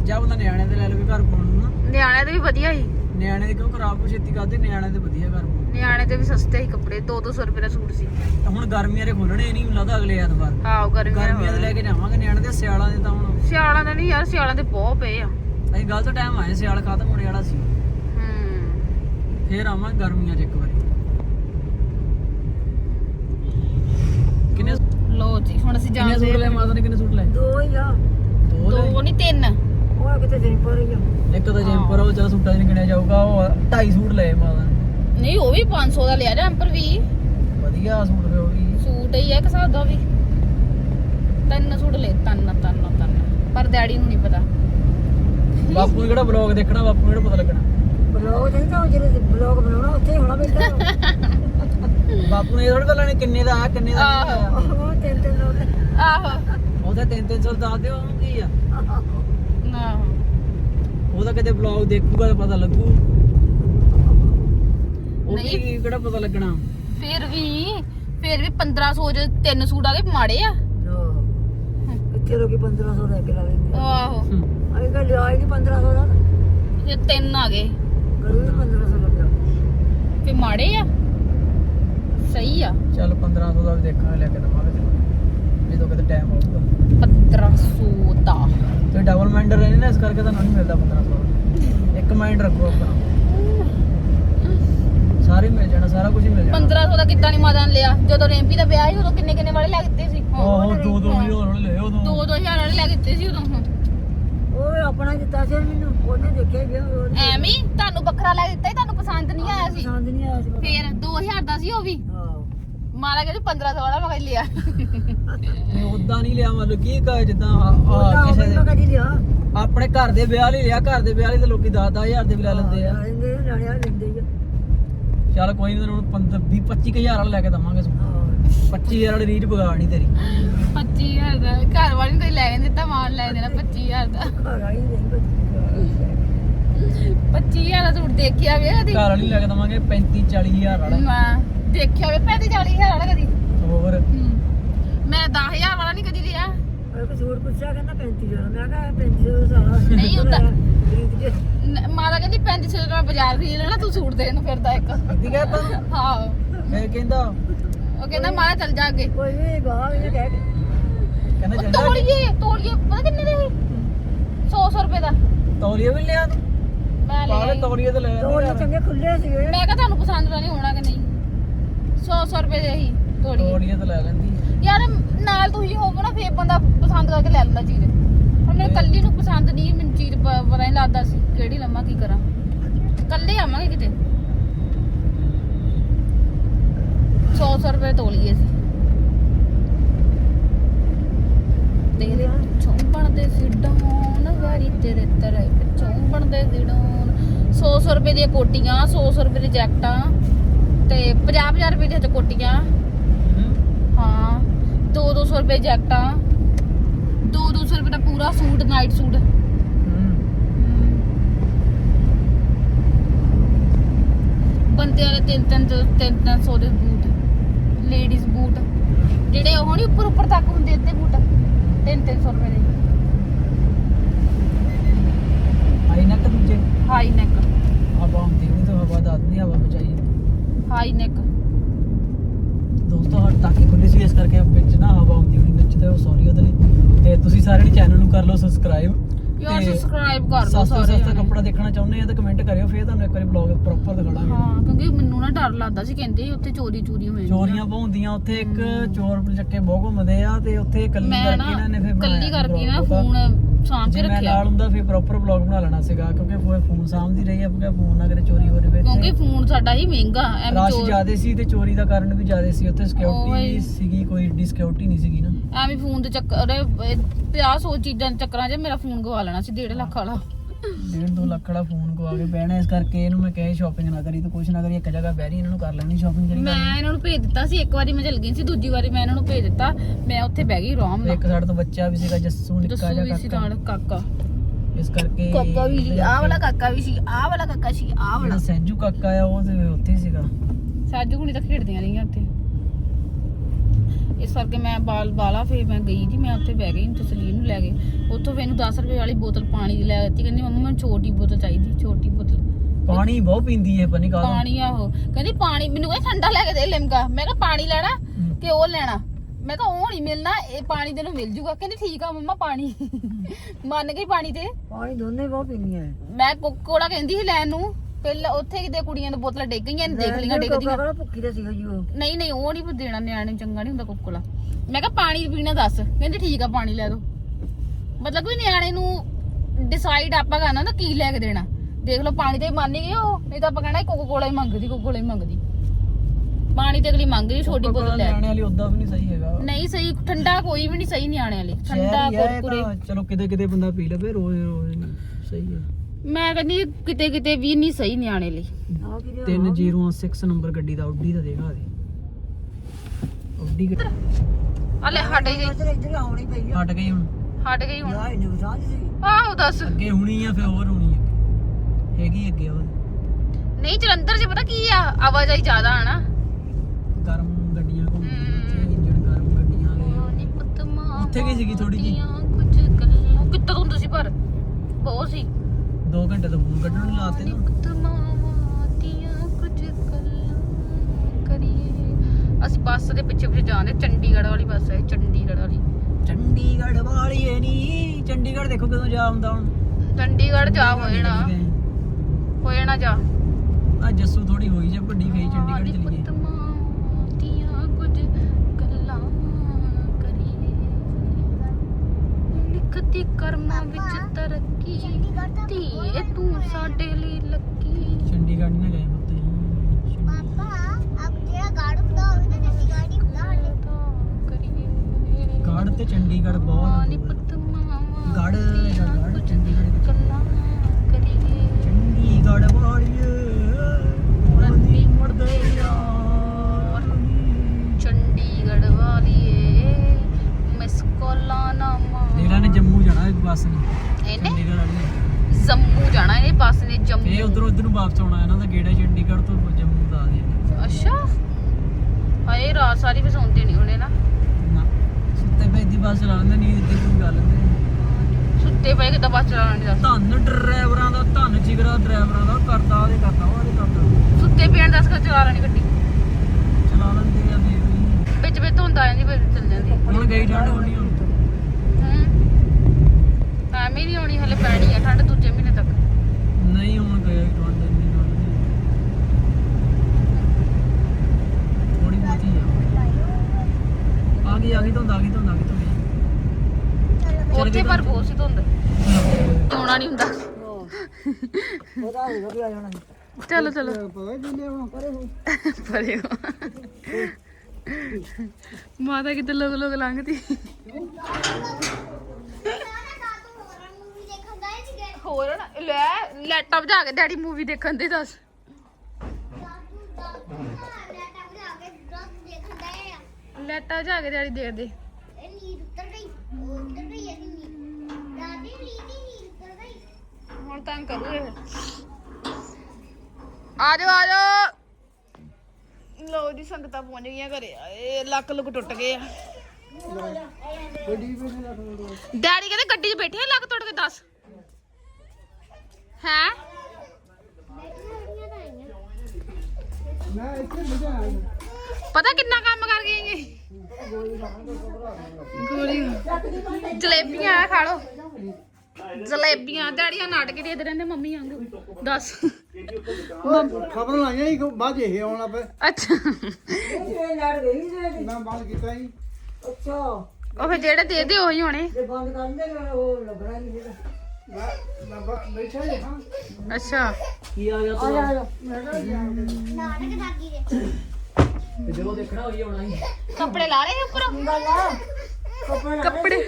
ਜਾਂ ਬੰਦਾ ਨਿਆਣਿਆਂ ਦੇ ਲੈ ਲਵੇ ਘਰ ਪਾਉਣ ਨੂੰ ਨਾ। ਨਿਆਣਿਆਂ ਦੇ ਵੀ ਵਧੀਆ ਹੀ। ਨਿਆਣੇ ਦੇ ਕਿਉਂ ਖਰਾਬ ਛੇਤੀ ਕਰਦੇ ਨਿਆਣਿਆਂ ਦੇ ਵਧੀਆ ਪਾਉਣ ਨਿਆਣੇ ਦੇ ਵੀ ਸਸਤੇ ਹੀ ਕੱਪੜੇ 2 200 ਰੁਪਏ ਦਾ ਸੂਟ ਸੀ। ਤਾਂ ਹੁਣ ਗਰਮੀਆਂ ਦੇ ਖੁੱਲਣੇ ਨਹੀਂ ਲੱਗਦਾ ਅਗਲੇ ਐਤਵਾਰ। ਆਓ ਗਰਮੀਆਂ ਗਰਮੀਆਂ ਦੇ ਲੈ ਕੇ ਜਾਵਾਂਗੇ ਨਿਆਣੇ ਦੇ ਸਿਆਲਾਂ ਦੇ ਤਾਂ ਹੁਣ। ਸਿਆਲਾਂ ਦੇ ਨਹੀਂ ਯਾਰ ਸਿਆਲਾਂ ਦੇ ਬਹੁਤ ਪਏ ਆ। ਅਸੀਂ ਗਲਤ ਟਾਈਮ ਆਏ ਸਿਆਲ ਖਤਮ ਹੋਣੇ ਵਾਲਾ ਸੀ। ਹੂੰ। ਫੇਰ ਆਵਾਂਗੇ ਗਰਮੀਆਂ 'ਚ ਇੱਕ ਵਾਰੀ। ਕਿੰਨੇ ਲੋ ਜੀ ਹੁਣ ਅਸੀਂ ਕਿੰਨੇ ਜਾਂਦੇ ਸੂਟ ਲਏ ਮਾਤਾ ਨੇ ਕਿੰਨੇ ਸੂਟ ਲਏ? ਦੋ ਹੀ ਆ। ਦੋ ਲਏ? ਦੋ ਨਹੀਂ ਤਿੰਨ। ਉਹ ਕਿਤੇ ਦਿਨ ਪਰ ਹੀ ਆ। ਇੱਕ ਤਾਂ ਜੈਂਪਰ ਉਹ ਚਲ ਸੂਟਾਂ 'ਚ ਨਹੀਂ ਗਿਣਿਆ ਜਾਊਗਾ ਉਹ 2.5 ਸੂਟ ਲਏ ਮਾਤਾ ਨੇ। ਨਹੀਂ ਉਹ ਵੀ 500 ਦਾ ਲਿਆ ਜੰਪਰ ਵੀ। ਵਧੀਆ ਸੂਟ ਫੇ ਉਹ ਵੀ। ਸੂਟ ਹੀ ਆ ਇੱਕ ਹਿਸਾਬ ਦਾ ਵੀ। ਤਿੰਨ ਸੂਟ ਲੈ ਤਿੰਨ ਤਿੰਨ ਤਿੰਨ। ਪਰ ਡੈਡੀ ਨੂੰ ਨਹੀਂ ਪਤਾ। ਬਾਪੂ ਨੇ ਕਿਹੜਾ ਬਲੌਗ ਦੇਖਣਾ ਬਾਪੂ ਨੂੰ ਕਿਹੜਾ ਪਤਾ ਲੱਗਣਾ? ਬਲੌਗ ਨਹੀਂ ਤਾਂ ਜਿਹੜੇ ਬਲੌਗ ਬਣਾਉਣਾ ਉੱਥੇ ਹੀ ਹੋਣਾ ਪੈਂਦਾ। ਬਾਪੂ ਨੇ ਇਹ ਥੋੜਾ ਪਤਾ ਲੈਣੇ ਕਿੰਨੇ ਦਾ ਆ ਕਿੰਨੇ ਦਾ ਨਹੀਂ ਆ। ਉਹ ਤਿੰਨ ਤਿੰਨ ਲੋਕ ਆਹੋ। ਉਹਦਾ 3-300 ਦੱਸ ਦਿਓ ਉਹਨੂੰ ਕੀ ਆ? ਕਿਤੇ ਬਲੌਗ ਦੇਖੂਗਾ ਤਾਂ ਪਤਾ ਲੱਗੂ। ਉਹ ਨਹੀਂ। ਵੀ ਕਿਹੜਾ ਪਤਾ ਲੱਗਣਾ। ਫਿਰ ਵੀ ਫਿਰ ਵੀ 1500 ਚ ਤਿੰਨ ਸੂਟ ਆ ਗਏ ਮਾੜੇ ਆ। ਕਿੱਥੇ ਲੋਕੀ 1500 ਲੈ ਕੇ ਲਾ ਲੈਂਦੇ ਆਹੋ। ਹਮ, ਅਸੀਂ ਤਾਂ ਲਿਆ ਹੀ ਨਹੀਂ 1500 ਦਾ। ਜੇ ਤਿੰਨ ਆ ਗਏ। ਕਰੂ ਵੀ 1500 ਲੱਗਿਆ ਫੇ ਮਾੜੇ ਆ। ਸਹੀ ਆ। ਚੱਲ 1500 ਦਾ ਵੀ ਦੇਖਾਂਗੇ ਲੈ ਕੇ ਦਵਾਂਗੇ ਤੈਨੂੰ। ਜਦੋਂ ਕਿਤੇ ਟਾਈਮ ਆਊਗਾ। 1500 ਦਾ। ਤੇ ਡਬਲ ਮਾਈਂਡਰ ਰਹਿੰਦੇ ਨਾ ਇਸ ਕਰਕੇ ਤੁਹਾਨੂੰ ਨਹੀਂ ਮਿਲਦਾ 1500 ਦਾ। ਇੱਕ ਮਾਈਂਡ ਰੱਖੋ ਆਪਣਾ। ਸਾਰੇ ਮਿਲ ਜਾਣਾ ਸਾਰਾ ਕੁਝ ਹੀ ਮਿਲ ਜਾਣਾ। 1500 ਦਾ ਕਿੱਦਾਂ ਨਹੀਂ ਨੇ ਲਿਆ। ਜਦੋਂ ਰੈਂਪੀ ਦਾ ਵਿਆਹ ਸੀ ਉਦੋਂ ਕਿੰਨੇ ਕਿੰਨੇ ਵਾਲੇ ਲੈ ਦਿੱਤੇ ਸੀ? ਉਹ ਦੋ ਦੋ ਹਜ਼ਾਰ ਵਾਲੇ। ਲਏ ਉਦੋਂ। 2-2000 ਵਾਲੇ ਲੈ ਦਿੱਤੇ ਸੀ ਉਦੋਂ। ਉਹ ਆਪਣਾ ਦਿੱਤਾ ਸੀ ਮੈਨੂੰ ਉਹਨੇ ਦੇਖਿਆ ਗਿਆ ਐਵੇਂ ਤੁਹਾਨੂੰ ਵੱਖਰਾ ਲੈ ਦਿੱਤਾ ਸੀ ਤੁਹਾਨੂੰ ਪਸੰਦ ਨਹੀਂ ਆਇਆ ਸੀ। ਪਸੰਦ ਨਹੀਂ ਆਇਆ ਸੀ। ਫੇਰ 2000 ਦਾ ਸੀ ਉਹ ਵੀ। ਮਾਰਾ ਕਹਿੰਦੀ 1500 ਵਾਲਾ ਮੈਂ ਲਿਆ। ਤੇ ਉਦਾਂ ਨਹੀਂ ਲਿਆ ਮਤਲਬ ਕੀ ਕਹੇ ਜਿੱਦਾਂ ਆ- ਆ ਉਹਦਾ ਕਿਸੇ ਮੈਂ ਦੇ ਕਦੀ ਲਿਆ। ਆਪਣੇ ਘਰ ਦੇ ਵਿਆਹ ਲਈ ਲਿਆ ਘਰ ਦੇ ਵਿਆਹ ਲਈ ਤੇ ਲੋਕੀ 10 ਹਜ਼ਾਰ ਦੇ ਵੀ ਲੈ ਲੈਂਦੇ ਆ। ਲੈਂਦੇ ਲੈਣਿਆ ਲੈਂਦੇ ਆ। ਚੱਲ ਕੋਈ ਨਹੀਂ ਤੈਨੂੰ 15 20 25000 ਵਾਲਾ ਲੈ ਕੇ ਦਵਾਂਗੇ ਹਾਂ। 25000 ਵਾਲੀ ਰੀਝ ਵਿਗਾੜਨੀ ਤੇਰੀ। 25000 ਦਾ ਘਰ ਵਾਲੀ ਨੂੰ ਤਾਂ ਲੈ ਕੇ ਦਿੱਤਾ ਮਾਨ ਲੈ ਦੇਣਾ 25000 ਦਾ। ਘਰ ਆਈ ਨਹੀਂ ਬੱਚੀ 25000 ਦਾ ਸੂਟ ਦੇਖਿਆ ਵੇ ਕਦੀ ਘਰ ਵਾਲੀ ਲੈ ਕੇ ਦਵਾਂਗੇ 35 40000 ਵਾਲਾ। ਮੈਂ ਦੇਖਿਆ ਵੇ 35 40000 ਵਾਲਾ ਕਦੀ। ਹੋਰ? ਹੂੰ। ਮੈਂ 10000 ਵਾਲਾ ਨਹੀਂ ਕਦੀ ਲਿਆ। ਉਹ ਸੂਟ ਪੁੱਛਿਆ ਕਹਿੰਦਾ 35 ਮੈਂ ਕਿਹਾ 35 ਸਾਲਾ ਨਹੀਂ ਹੁੰਦਾ। ਖਰੀਦ ਕੇ। ਨ- ਮਾਤਾ ਕਹਿੰਦੀ 3500 ਦਾ ਬਾਜ਼ਾਰ ਖਰੀਦ ਲੈਣਾ ਤੂੰ ਸੂਟ ਦੇਣ ਨੂੰ ਫਿਰਦਾ ਇੱਕ। ਅੱਧੀ ਕਹਿ ਤਾ? ਹਾਂ। ਫਿਰ ਕਹਿੰਦਾ ਉਹ ਕਹਿੰਦਾ ਮਾਰਾ ਚੱਲ ਜਾ ਅੱਗੇ। ਕੋਈ ਵੀ ਗਾਹ ਇਹ ਕਹਿ ਕੇ। ਕਹਿੰਦਾ ਉਹ ਚੱਲ ਜਾ ਤੋਲੀਏ ਤੋਲੀਏ ਪਤਾ ਕਿੰਨੇ ਦੇ ਸੀ? 100 100 ਰੁਪਏ ਦਾ। ਤੌਲੀਆ ਵੀ ਨੀ ਲਿਆ ਤੂੰ? ਮੈਂ ਲੈ ਆਈ। ਤੌਲੀਆ ਤੇ ਲੈ ਦੋ ਯਾਰ। ਚੰਗੇ ਖੁੱਲੇ ਸੀਗੇ। ਮੈਂ ਕਿਹਾ ਤੁਹਾਨੂੰ ਪਸੰਦ ਤਾਂ ਨਹੀਂ ਹੋਣਾ ਕਿ ਨਹੀਂ? 100 100 ਰੁਪਏ ਦੇ ਹੀ ਤੋਲੀਏ ਤੌਲੀਆ ਤੇ ਲੈ ਲੈਂਦੀ ਯਾਰ ਨਾਲ ਤੁਸੀਂ ਹੋਵੋ ਨਾ ਫੇਰ ਬੰਦਾ ਪਸੰਦ ਕਰਕੇ ਲੈ ਲੈਂਦਾ ਚੀਜ਼। ਹੁਣ ਮੈਨੂੰ ਕੱਲੀ ਨੂੰ ਪਸੰਦ ਨਹੀਂ ਮੈਨੂੰ ਚੀਜ਼ ਪ- ਪਤਾ ਨਹੀਂ ਲੱਗਦਾ ਸੀ ਕਿਹੜੀ ਲੰਮਾ ਕੀ ਕਰਾਂ। ਕੱਲੇ ਆਵਾਂਗੇ ਕਿਤੇ। 100 100 ਰੁਪਏ ਤੋਲੀਏ ਸੀ ਤੇਰੇ ਪਿੱਛੋਂ ਬਣਦੇ ਸੀ ਡਾਉਨ ਵਾਰੀ ਤੇਰੇ ਤੇਰੇ ਪਿੱਛੋਂ ਬਣਦੇ ਸੀ ਡਾਉਨ 100 100 ਰੁਪਏ ਦੀਆਂ ਕੋਟੀਆਂ 100 100 ਰੁਪਏ ਦੀਆਂ ਜੈਕਟਾਂ। ਤੇ 50 50 ਰੁਪਏ ਦੀਆਂ ਕੋਟੀਆਂ ਹਾਂ 2-200 ਰੁਪਏ ਜੈਕਟਾਂ। 2-200 ਰੁਪਏ ਦਾ ਪੂਰਾ ਸੂਟ ਨਾਈਟ ਸੂਟ। ਬੰਦੇ ਵਾਲੇ 3-3 300 ਦੇ ਬੂਟ ਲੇਡੀਜ਼ ਬੂਟ। ਜਿਹੜੇ ਉਹ ਨਹੀਂ ਉੱਪਰ ਉੱਪਰ ਤੱਕ ਹੁੰਦੇ ਇੱਥੇ ਬੂਟ। 3-300 ਰੁਪਏ ਦੇ। ਆਈ ਨਾ ਕਿ ਦੂਜੇ? ਹਾਈ ਨੈਕ ਹਵਾ ਹੁੰਦੀ ਨਹੀਂ ਤਾਂ ਹਵਾ ਦੱਸਦੀ ਹਵਾ ਬਚਾਈ। ਹਾਈ ਨੈਕ ਦੋਸਤੋ ਹਰ ਟਾਕੀ ਖੁੱਲੀ ਸੀ ਇਸ ਕਰਕੇ ਵਿੱਚ ਨਾ ਹਵਾ ਹੁੰਦੀ ਹੋਣੀ ਵਿੱਚ ਤੇ ਉਹ ਸੌਰੀ ਉਹਦੇ ਲਈ। ਤੇ ਤੁਸੀਂ ਸਾਰੇ ਨੇ ਚੈਨਲ ਨੂੰ ਕਰ ਲਓ ਸਬਸਕ੍ਰਾਈਬ ਯਾਰ ਤੇ ਸਬਸਕ੍ਰਾਈਬ ਕਰ ਲਓ ਸਾਰੇ ਸਸਤਾ। ਕੱਪੜਾ ਦੇਖਣਾ ਚਾਹੁੰਦੇ ਆ ਤਾਂ ਕਮੈਂਟ ਕਰਿਓ ਫੇਰ ਤੁਹਾਨੂੰ ਇੱਕ ਵਾਰੀ ਬਲੌਗ ਪ੍ਰੋਪਰ ਦਿਖਾਵਾਂਗੇ ਹਾਂ ਕਿਉਂਕਿ ਮੈਨੂੰ ਨਾ ਡਰ ਲੱਗਦਾ ਸੀ ਕਹਿੰਦੇ ਉੱਥੇ ਚੋਰੀ ਚੋਰੀ ਹੋਏ। ਚੋਰੀਆਂ ਬਹੁਤ ਹੁੰਦੀਆਂ ਉੱਥੇ ਇੱਕ ਚੋਰ ਚੱਕੇ ਬਹੁਤ ਘੁੰਮਦੇ ਆ ਤੇ ਉੱਥੇ ਇਕੱਲੀ ਕਰਕੇ ਇਹਨਾਂ ਨੇ ਫੇਰ ਕੱਲੀ ਬਣਾਇਆ ਕਰਕੇ ਨਾ। ਫੋਨ ਸਾਂਭ ਜੇ ਕੇ ਮੈਂ ਰੱਖਿਆ। ਨਾਲ ਹੁੰਦਾ ਫੇਰ ਪ੍ਰੋਪਰ ਬਲੌਗ ਬਣਾ ਲੈਣਾ ਸੀਗਾ ਕਿਉਂਕਿ ਫੋਨ ਫੋਨ ਸਾਂਭਦੀ ਰਹੀ ਆ ਕਿਉਂਕਿ ਫੋਨ ਨਾ ਕਰੇ ਚੋਰੀ ਹੋ ਜਾਵੇ ਕਿਉਂਕਿ ਫੋਨ ਸਾਡਾ ਹੀ ਮਹਿੰਗਾ ਐਵੇਂ ਰਸ਼ ਚੋਰ ਜ਼ਿਆਦੇ ਸੀ ਤੇ ਚੋਰੀ ਦਾ ਕਾਰਨ ਵੀ ਜ਼ਿਆਦੇ ਸੀ ਉੱਥੇ ਉਹੀ। ਸਿਕਿਉਰਿਟੀ ਸੀਗੀ ਕੋਈ ਏਡੀ ਸਿਕਿਉਰਿਟੀ ਨਹੀਂ ਸੀਗੀ ਨਾ। ਐਵੇਂ ਫੋਨ ਦੇ ਚੱਕਰ 50 ਸੌ ਚੀਜ਼ਾਂ ਦੇ ਚੱਕਰਾਂ 'ਚ ਮੇਰਾ ਫੋਨ ਗਵਾ ਲੈਣਾ ਸੀ 1.5 ਲੱਖ ਵਾਲਾ। ਡੇਢ ਦੋ ਲੱਖ ਵਾਲਾ ਫੋਨ ਗਵਾ ਕੇ ਬਹਿਣਾ ਇਸ ਕਰਕੇ ਇਹਨੂੰ ਮੈਂ ਕਹੇ ਸ਼ਾਪਿੰਗ ਨਾ ਕਰੀ ਤੇ ਕੁਛ ਨਾ ਕਰੀ ਇੱਕ ਜਗ੍ਹਾ ਬਹਿ ਰਹੀ ਇਹਨਾਂ ਨੂੰ ਕਰ ਲੈਣੀ ਸ਼ਾਪਿੰਗ ਜਿਹੜੀ ਮੈਂ ਇਹਨਾਂ ਨੂੰ ਭੇਜ ਦਿੱਤਾ ਸੀ ਇੱਕ ਵਾਰੀ ਮੈਂ ਚਲ ਗਈ ਸੀ ਦੂਜੀ ਵਾਰੀ ਮੈਂ ਇਹਨਾਂ ਨੂੰ ਭੇਜ ਦਿੱਤਾ ਮੈਂ ਉੱਥੇ ਬਹਿ ਗਈ ਨਾਲ ਇੱਕ ਸਾਡੇ ਤੋਂ ਬੱਚਾ ਵੀ ਸੀਗਾ ਜੱਸੂ ਨਿੱਕਾ ਜਿਹਾ ਸੀ ਕਾਕਾ। ਨਾਲ ਕਾਕਾ। ਇਸ ਕਰਕੇ ਕਾਕਾ ਵੀ ਸੀ ਆਹ ਵਾਲਾ ਕਾਕਾ ਵੀ ਸੀ ਆਹ ਵਾਲਾ ਕਾਕਾ ਸੀ ਆਹ ਵਾਲਾ। ਸੈਂਜੂ ਕਾਕਾ ਆ ਉਹ ਤੇ ਉੱਥੇ ਸੀਗਾ। ਸਾਜੂ ਹੁਣੀ ਤਾਂ ਖੇਡਦੀਆਂ ਰਹੀਆਂ ਉੱਥੇ। ਇਸ ਕਰਕੇ ਮੈਂ ਬਾਲ ਬਾਲਾ ਫੇ ਮੈਂ ਗਈ ਜੀ ਮੈਂ ਉੱਥੇ ਬਹਿ ਗਈ ਤਸਲੀਨ ਨੂੰ ਲੈ ਗਏ ਉੱਥੋਂ ਇਹਨੂੰ 10 ਰੁਪਏ ਵਾਲੀ ਬੋਤਲ ਪਾਣੀ ਦੀ ਲੈ ਦਿੱਤੀ ਕਹਿੰਦੀ ਮੰਮਾ ਮੈਨੂੰ ਛੋਟੀ ਬੋਤਲ ਚਾਹੀਦੀ ਛੋਟੀ ਬੋਤਲ। ਪਾਣੀ ਬਹੁਤ ਪੀਂਦੀ ਹੈ ਪਨੀ ਕਾਹਦਾ। ਪਾਣੀ ਆਹੋ ਕਹਿੰਦੀ ਪਾਣੀ ਮੈਨੂੰ ਕਹਿੰਦੀ ਠੰਡਾ ਲੈ ਕੇ ਦੇ ਲਿਮਕਾ। ਮੈਂ ਕਿਹਾ ਪਾਣੀ ਲੈਣਾ ਕਿ ਉਹ ਲੈਣਾ? ਮੈਂ ਕਿਹਾ ਉਹ ਨਹੀਂ ਮਿਲਣਾ ਇਹ ਪਾਣੀ ਤੈਨੂੰ ਮਿਲ ਜੂਗਾ। ਕਹਿੰਦੀ ਠੀਕ ਆ ਮੰਮਾ ਪਾਣੀ। ਮੰਨ ਗਈ ਪਾਣੀ ਤੇ। ਪਾਣੀ ਦੋਨੇ ਬਹੁਤ ਪੀਂਦੀਆਂ ਮੈਂ ਕੋਕੋਲਾ ਕਹਿੰਦੀ ਸੀ ਲੈਣ ਨੂੰ ਪਹਿਲਾਂ ਉੱਥੇ ਕਿਤੇ ਕੁੜੀਆਂ ਦੇ ਬੋਤਲਾਂ ਡਿੱਗ ਗਈਆਂ ਇਹਨੇ ਦੇਖ ਲਈਆਂ ਡਿੱਗਦੀਆਂ। ਕੋਕਾ ਭੁੱਖੀ ਤੇ ਸੀਗਾ ਜੀ ਉਹ। ਨਹੀਂ ਨਹੀਂ ਉਹ ਨਹੀਂ ਦੇਣਾ ਨਿਆਣੇ ਨੂੰ ਚੰਗਾ ਨਹੀਂ ਹੁੰਦਾ ਕੋਕੋਲਾ ਮੈਂ ਕਿਹਾ ਪਾਣੀ ਪੀਣਾ ਦੱਸ ਕਹਿੰਦੀ ਠੀਕ ਆ ਪਾਣੀ ਲੈ ਦੋ। ਮਤਲਬ ਕਿ ਨਿਆਣੇ ਨੂੰ ਡਿਸਾਈਡ ਆਪਾਂ ਕਰਨਾ ਨਾ ਕੀ ਲੈ ਕੇ ਦੇਣਾ। ਦੇਖ ਲਓ ਪਾਣੀ ਤੇ ਮੰਨ ਗਏ ਉਹ ਨਹੀਂ ਤਾਂ ਆਪਾਂ ਕਹਿਣਾ ਕੋਕੋ ਕੋਲਾ ਹੀ ਮੰਗਦੀ ਕੋਕੋ ਕੋਲਾ ਹੀ ਮੰਗਦੀ। ਪਾਣੀ ਤੇ ਅਗਲੀ ਮੰਗ ਰਹੀ ਛੋਟੀ ਬੋਤਲ ਲੈ ਨਿਆਣੇ ਵਾਲੀ ਉਦਾਂ ਵੀ ਨਹੀਂ ਸਹੀ ਹੈਗਾ। ਨਹੀਂ ਸਹੀ ਠੰਡਾ ਕੋਈ ਵੀ ਨਹੀਂ ਸਹੀ ਨਿਆਣੇ ਵਾਲੀ ਠੰਡਾ ਸ਼ਹਿਰ ਹੀ ਆ ਇਹ ਕੁਰਕੁਰੇ। ਤਾਂ, ਚਲੋ ਕਿਤੇ ਕਿਤੇ ਬੰਦਾ ਪੀ ਲਵੇ ਰੋਜ਼ ਰੋਜ਼ ਨਹੀਂ ਸਹੀ ਹੈ। ਮੈਂ ਕਹਿੰਦੀ ਕਿਤੇ ਕਿਤੇ ਵੀ ਨਹੀਂ ਸਹੀ ਨਿਆਣੇ ਲਈ। ਆ ਕੀ 306 ਨੰਬਰ ਗੱਡੀ ਦਾ ਆਡੀ ਦਾ ਦੇਖਾ ਦੇ। ਆਡੀ ਹਲੇ ਹਟ ਗਈ। ਇੱਧਰ ਇੱਧਰ ਆਉਣੀ ਪਈ ਆ। ਹਟ ਗਈ ਹੁਣ। ਹਟ ਗਈ ਹੁਣ। ਯਾਰ ਇਹਨੂੰ ਸਾਂਝ ਸੀ। ਆਹੋ ਦੱਸ। ਅੱਗੇ ਹੁਣੀ ਆ ਫਿਰ ਹੋਰ ਹੋਣੀ ਆ। ਹੈਗੀ ਅੱਗੇ ਉਹ ਨਹੀਂ ਜਲੰਧਰ 'ਚ ਪਤਾ ਕੀ ਆ? ਆਵਾਜਾਈ ਜ਼ਿਆਦਾ ਆ ਨਾ ਗਰਮ ਗੱਡੀਆਂ ਘੁੰਮਦੀਆਂ ਉੱਥੇ ਇੰਜਣ ਗਰਮ ਗੱਡੀਆਂ ਵਾਲੇ। ਉੱਥੇ ਕੀ ਸੀਗੀ ਥੋੜੀ ਜੀ ਕੁਝ ਗੱਲਾਂ ਕਿੱਦਾਂ ਹੁੰਦਾ ਸੀ ਪਰ? ਬਹੁਤ ਸੀ। 2 ਘੰਟੇ ਤੋਂ ਫੋਨ ਕੱਢਣ ਨੂੰ ਲਾਤੇ ਨਾ। ਅਸੀਂ ਬੱਸ ਦੇ ਪਿੱਛੇ ਪਿੱਛੇ ਜਾਂਦੇ ਚੰਡੀਗੜ੍ਹ ਵਾਲੀ ਬੱਸ ਹੈ ਚੰਡੀਗੜ੍ਹ ਵਾਲੀ। ਚੰਡੀਗੜ੍ਹ ਵਾਲੀ ਏ ਨਹੀਂ ਚੰਡੀਗੜ੍ਹ ਦੇਖੋ ਕਦੋਂ ਜਾ ਹੁੰਦਾ ਹੁਣ। ਚੰਡੀਗੜ੍ਹ ਜਾ ਹੋ ਜਾਣਾ ਹੋ ਜਾਣਾ ਜਾ। ਆ ਜੱਸੂ ਥੋੜੀ ਹੋਈ ਜੇ ਵੱਡੀ ਫੇਰ ਚੰਡੀਗੜ੍ਹ ਚਲੀ ਗਈ। ਕਰਮਾਂ ਵਿੱਚ ਤਰੱਕੀ ਧੀਏ ਤੂੰ ਸਾਡੇ ਲਈ ਲੱਕੀ। ਚੰਡੀਗੜ੍ਹ ਨਾ ਗਏ ਪੁੱਤੇ ਪਾਪਾ ਅਬ ਜਿਹੜਾ ਗਾੜ ਹੁੰਦਾ ਹੋਵੇ ਤਾਂ ਜੱਸੀ ਗਾੜੀ ਹੁੰਦਾ ਹਲੇ ਕਰੀਏ? ਗੜ ਤੇ ਚੰਡੀਗੜ੍ਹ ਬਹੁਤ ਚੰਡੀਗੜ੍ਹ ਕਰੀਏ। ਚੰਡੀਗੜ੍ਹ ਨਾ ਇਹਨਾਂ ਨੇ ਜੰਮੂ ਜਾਣਾ ਇੱਕ ਬੱਸ ਨੇ। ਇਹਨੇ? ਚੰਡੀਗੜ੍ਹ ਵਾਲੀ ਨੇ। ਜੰਮੂ ਜਾਣਾ ਇਹ ਬੱਸ ਨੇ ਇਹ ਜੰਮੂ। ਉਧਰੋਂ ਉਧਰ ਨੂੰ ਵਾਪਸ ਆਉਣਾ ਇਹਨਾਂ ਦਾ ਗੇੜਾ ਚੰਡੀਗੜ੍ਹ ਤੋਂ ਜੰਮੂ ਦਾ ਆ ਅੱਛਾ। ਹਾਏ ਰਾਤ ਸਾਰੀ ਵੀ ਸੌਂਦੇ ਨਹੀਂ ਹੋਣੇ ਨਾ। ਨਾ। ਸੁੱਤੇ ਪਏ ਦੀ ਬੱਸ ਚਲਾ ਲੈਂਦੇ ਨੀਂਦ ਤੇ ਕੋਈ ਗੱਲ ਨਹੀਂ। ਸੁੱਤੇ ਪਏ ਕਿੱਦਾਂ ਬੱਸ ਚਲਾਉਣ ਦੀ ਦੱਸ। ਧੰਨ ਡਰਾਈਵਰਾਂ ਦਾ ਧੰਨ ਜਿਗਰਾ ਡਰਾਈਵਰਾਂ ਦਾ ਕਰਦਾ ਉਹਦੇ ਕਰਦਾ ਉਹਦੇ ਕਰਦਾ। ਸੁੱਤੇ ਪੀਣ ਦੱਸ ਕੇ ਚਲਾ ਲੈਣੀ ਗੱਡੀ। ਚਲਾ ਲੈਂਦੇ ਆ ਲਈ ਵਿੱਚ ਵਿੱਚ ਧੁੰਦ ਆ ਜਾਂਦੀ ਫਿਰ ਚੱਲ ਜਾਂਦੀ। ਹੁਣ ਗਈ ਠੰਡ ਹੋਣੀ ਐਵੇਂ ਨਹੀਂ ਹੋਣੀ ਹਲੇ ਪੈਣੀ ਆ ਠੰਡ ਦੂਜੇ ਮਹੀਨੇ ਤੱਕ। ਨਹੀਂ ਹੁਣ ਗਏ ਠੰਡ ਇੰਨੀ ਠੰਡ ਨਹੀਂ ਥੋੜੀ ਬਹੁਤੀ ਆ। ਆ ਗਈ ਆ ਗਈ ਧੁੰਦ ਆ ਗਈ ਧੁੰਦ ਆ ਗਈ ਧੁੰਦ। ਉੱਥੇ ਪਰ ਬਹੁਤ ਸੀ ਧੁੰਦ। ਆਉਣਾ ਨਹੀਂ ਹੁੰਦਾ। ਉਹਦਾ ਹੈਗਾ ਵੀ ਆ ਜਾਣਾ ਚਲੋ ਚਲੋ। ਪਰੇ ਹੋ। ਮਾਤਾ ਕਿਤੇ ਲੋਕ ਲੋਕ ਲੰਘਦੀ ਮੂਵੀ ਦੇਖਣ ਗਏ ਸੀਗੇ ਹੋਰ ਨਾ ਲੈ ਲੈਟਾਪ ਜਾ ਕੇ ਡੈਡੀ ਮੂਵੀ ਦੇਖਣ ਦੇ ਦੱਸ। ਦਾਦੂ ਦਾਦੂ ਨਾ ਲੈਟਾ ਬਣਾ ਕੇ ਦਸ ਦੇਖਣ ਗਏ ਆ ਲੈਟਾਪ ਜਾ ਕੇ ਡੈਡੀ ਦੇਖਦੇ। ਇਹ ਨੀਂਦ ਉਤਰ ਗਈ ਉਹ ਉਤਰ ਗਈ ਇਹਦੀ ਨੀਂਦ ਦਾਦੀ ਨੀਂਦ ਹੀ ਨੀਂਦ ਉਤਰ ਗਈ ਹੁਣ ਤਾਂ ਕਰੂ ਇਹ ਆ ਜਾਓ ਆ ਜਾਓ। ਲੋ ਜੀ ਸੰਗਤਾਂ ਪਹੁੰਚ ਗਈਆਂ ਘਰੇ। ਇਹ ਲੱਕ ਲੁੱਕ ਟੁੱਟ ਗਏ ਆ। ਡੈਡੀ ਕਹਿੰਦੇ ਗੱਡੀ 'ਚ ਬੈਠੇ ਆ, ਲੱਕ ਟੁੱਟ ਕੇ ਦੱਸ। ਹੈ? ਪਤਾ ਕਿੰਨਾ ਕੰਮ ਕਰ ਗਏ ਇਹ ਗੋਲੀ ਜਲੇਬੀਆਂ ਆ ਖਾ ਲੋ ਜਲੇਬੀਆਂ ਡੈਡੀਆਂ ਨਾਟਕ ਦੇ ਦੇ ਰਹਿੰਦੇ ਮੰਮੀ ਵਾਂਗੂ। ਦੱਸ। ਖਬਰ ਲਾਈਆਂ ਹੀ ਬਾਅਦ ਇਹ ਆਉਣ ਲੱਗ ਪਏ। ਅੱਛਾ। ਇਹ ਲੜ ਗਈ ਜੇ ਮੈਂ ਬੰਦ ਕੀਤਾ ਜੀ ਅੱਛਾ ਉਹ ਫਿਰ ਜਿਹੜੇ ਦੇ ਦੇ ਉਹੀ ਹੋਣੇ। ਜੇ ਬੰਦ ਉਹ ਲੱਗਣਾ ਨਹੀਂ ਜਿਹੜਾ ਮੈਂ ਮੈਂ ਬਸ ਬੈਠਾ ਹੀ ਹਾਂ ਅੱਛਾ ਕੀ ਆ ਗਿਆ ਆ ਜਾ ਆ ਜਾ ਨਾਟਕ ਦਾਦੀ ਦੇ ਤੇ ਜਦੋਂ ਦੇਖਣਾ ਹੋਈ ਆਉਣਾ ਹੀ ਕੱਪੜੇ ਲਾ ਰਹੇ ਉੱਪਰੋਂ ਕੀ ਗੱਲ ਆ ਕੱਪੜੇ ਲਾ ਕੱਪੜੇ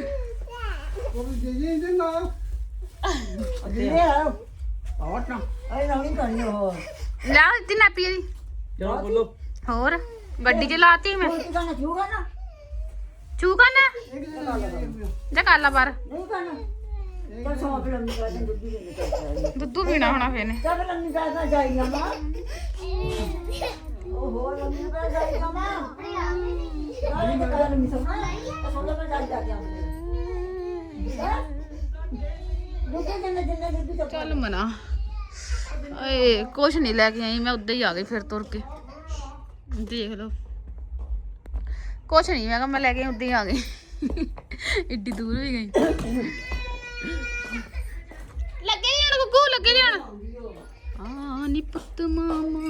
ਉਹ ਵੀ ਜੀ ਜੀ ਜੀ ਨਾ ਦੇ ਆ ਆਵਟ ਨਾ ਅਰੇ ਨਹੀਂ ਕਰਨੀ ਉਹ ਲੈ ਦਿੱਤੀ ਨਾਪੀ ਇਹਦੀ ਚਲੋ ਬੋਲੋ ਹੋਰ ਗੱਡੀ ਸੌਂਪ ਲੰਮੀ ਕਰ ਦੇ ਦੁੱਧ ਦੇ ਨਿਕਲ ਦੁੱਧੂ ਪੀਣਾ ਹੋਣਾ ਫੇਰ ਨੇ ਚੱਲ ਲੰਮੀ ਕਰ ਮਾਂ ਉਹ ਹੋ ਲੰਮੀ ਕਰ ਮਾਂ ਕਰ ਲੰਮੀ ਦੁੱਧ ਜਿੰਨੇ ਦੁੱਧ ਮਨਾ। ਏ ਕੁਛ ਨਹੀਂ ਲੈ ਕੇ ਆਈ ਮੈਂ ਉੱਧਰ ਹੀ ਆ ਗਈ ਫਿਰ ਤੁਰ ਕੇ। ਦੇਖ ਲਓ। ਕੁਛ ਨਹੀਂ ਮੈਂ ਕਿਹਾ ਮੈਂ ਲੈ ਕੇ ਉੱਧਰ ਹੀ ਆ ਗਈ। ਇੱਡੀ ਦੂਰ ਵੀ ਗਈ। ਪੁੱਤ ਮਾਮਾ।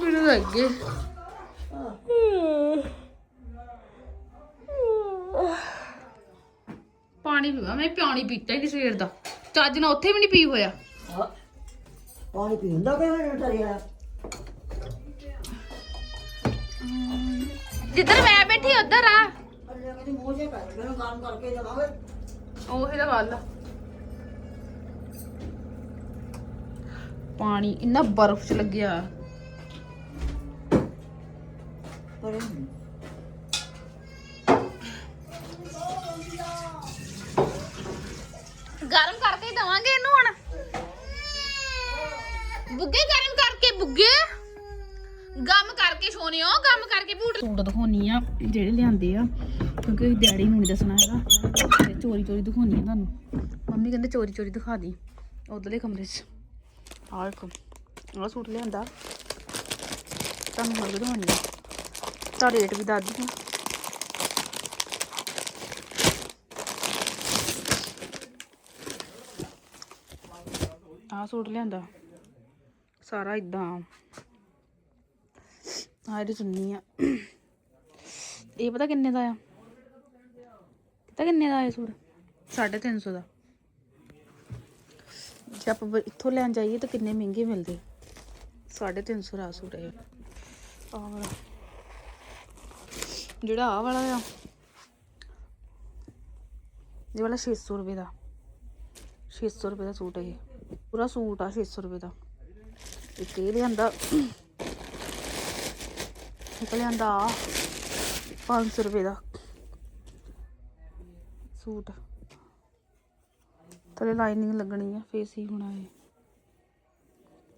ਮੈਨੂੰ ਲੱਗੇ ਪਾਣੀ ਪੀਵਾ ਮੈਂ ਪਾਣੀ ਪੀਤਾ ਹੀ ਨਹੀਂ ਸਵੇਰ ਦਾ। ਚੱਜ ਨਾਲ ਉੱਥੇ ਵੀ ਨਹੀਂ ਪੀ ਹੋਇਆ। ਪਾਣੀ ਪੀਂਦਾ ਨਹੀਂ ਟਰਿਆ ਜਿੱਧਰ ਮੈਂ ਬੈਠੀ ਉੱਧਰ ਆ। ਅੱਲੇ ਕਹਿੰਦੀ ਮੂੰਹ ਜੇ ਪੈ ਮੈਨੂੰ ਕੰਮ ਕਰਕੇ ਦੇਵਾਂਗੇ ਉਹੀ ਤਾਂ ਗੱਲ ਆ। ਪਾਣੀ ਇੰਨਾ ਬਰਫ਼ ਚ ਲੱਗਿਆ। ਪਰ ਗਰਮ ਕਰਕੇ ਹੀ ਦਵਾਂਗੇ ਇਹਨੂੰ ਹੁਣ। ਬੁੱਗੇ ਗਰਮ ਕਰਕੇ ਬੁੱਗੇ। ਗਮ ਕਰਕੇ ਸੋਨਿਓ ਗਮ ਕਰਕੇ ਬੂਟ ਸੂਟ ਦਿਖਾਉਣੀ ਆ ਜਿਹੜੇ ਲਿਆਂਦੇ ਆ ਕਿਉਂਕਿ ਅਸੀਂ ਡੈਡੀ ਨੂੰ ਨਹੀਂ ਦੱਸਣਾ ਹੈਗਾ। ਤੇ ਚੋਰੀ ਚੋਰੀ ਦਿਖਾਉਣੀ ਆ ਤੁਹਾਨੂੰ। ਮੰਮੀ ਕਹਿੰਦੇ ਚੋਰੀ ਚੋਰੀ ਦਿਖਾ ਦੀ ਉਧਰਲੇ ਕਮਰੇ 'ਚ। ਆਹ ਇੱਕ ਆਹ ਸੂਟ ਲਿਆਂਦਾ। ਤੁਹਾਨੂੰ ਹੋਰ ਵੀ ਆ? ਤਾਂ ਰੇਟ ਵੀ ਦੱਸ ਦਿਆਂ ਆਹ ਸੂਟ ਲਿਆਂਦਾ। ਸਾਰਾ ਇਦਾਂ ਆਹ ਇਹਦੀ ਚੁੰਨੀ ਆ। ਇਹ ਪਤਾ ਕਿੰਨੇ ਦਾ ਆ? ਪਤਾ ਕਿੰਨੇ ਦਾ ਇਹ ਸੂਟ? 350 ਦਾ। ਜੇ ਆਪਾਂ ਇੱਥੋਂ ਲੈਣ ਜਾਈਏ ਤਾਂ ਕਿੰਨੇ ਮਹਿੰਗੇ ਮਿਲਦੇ। 350 ਦਾ ਸੂਟ ਹੈ ਔਰ ਜਿਹੜਾ ਆਹ ਵਾਲਾ ਆ, ਇਹ ਵਾਲਾ 600 ਰੁਪਏ ਦਾ। 600 ਰੁਪਏ ਦਾ ਸੂਟ ਹੈ ਇਹ। ਪੂਰਾ ਸੂਟ ਆ 600 ਰੁਪਏ ਦਾ। ਇੱਕ ਇਹ ਲਿਆਂਦਾ, ਇੱਕ ਲਿਆਂਦਾ 500 ਰੁਪਏ ਦਾ ਸੂਟ। ਥੱਲੇ ਲਾਈਨਿੰਗ ਲੱਗਣੀ ਆ ਫੇਸ ਹੀ ਹੋਣਾ ਇਹ।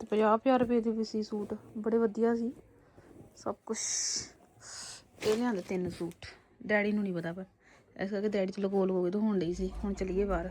ਤੇ 50 ਰੁਪਏ ਦੇ ਵੀ ਸੀ ਸੂਟ, ਬੜੇ ਵਧੀਆ ਸੀ। ਸਭ ਕੁਝ ਇਹ ਲਿਆਂਦੇ ਤਿੰਨ ਸੂਟ। ਡੈਡੀ ਨੂੰ ਨਹੀਂ ਪਤਾ ਪਰ, ਇਸ ਕਰਕੇ ਡੈਡੀ ਚ ਲਗੋ ਲਗੋ ਕੇ ਦਿਖਾਉਣ ਲਈ ਸੀ। ਹੁਣ ਚਲੀਏ ਬਾਹਰ।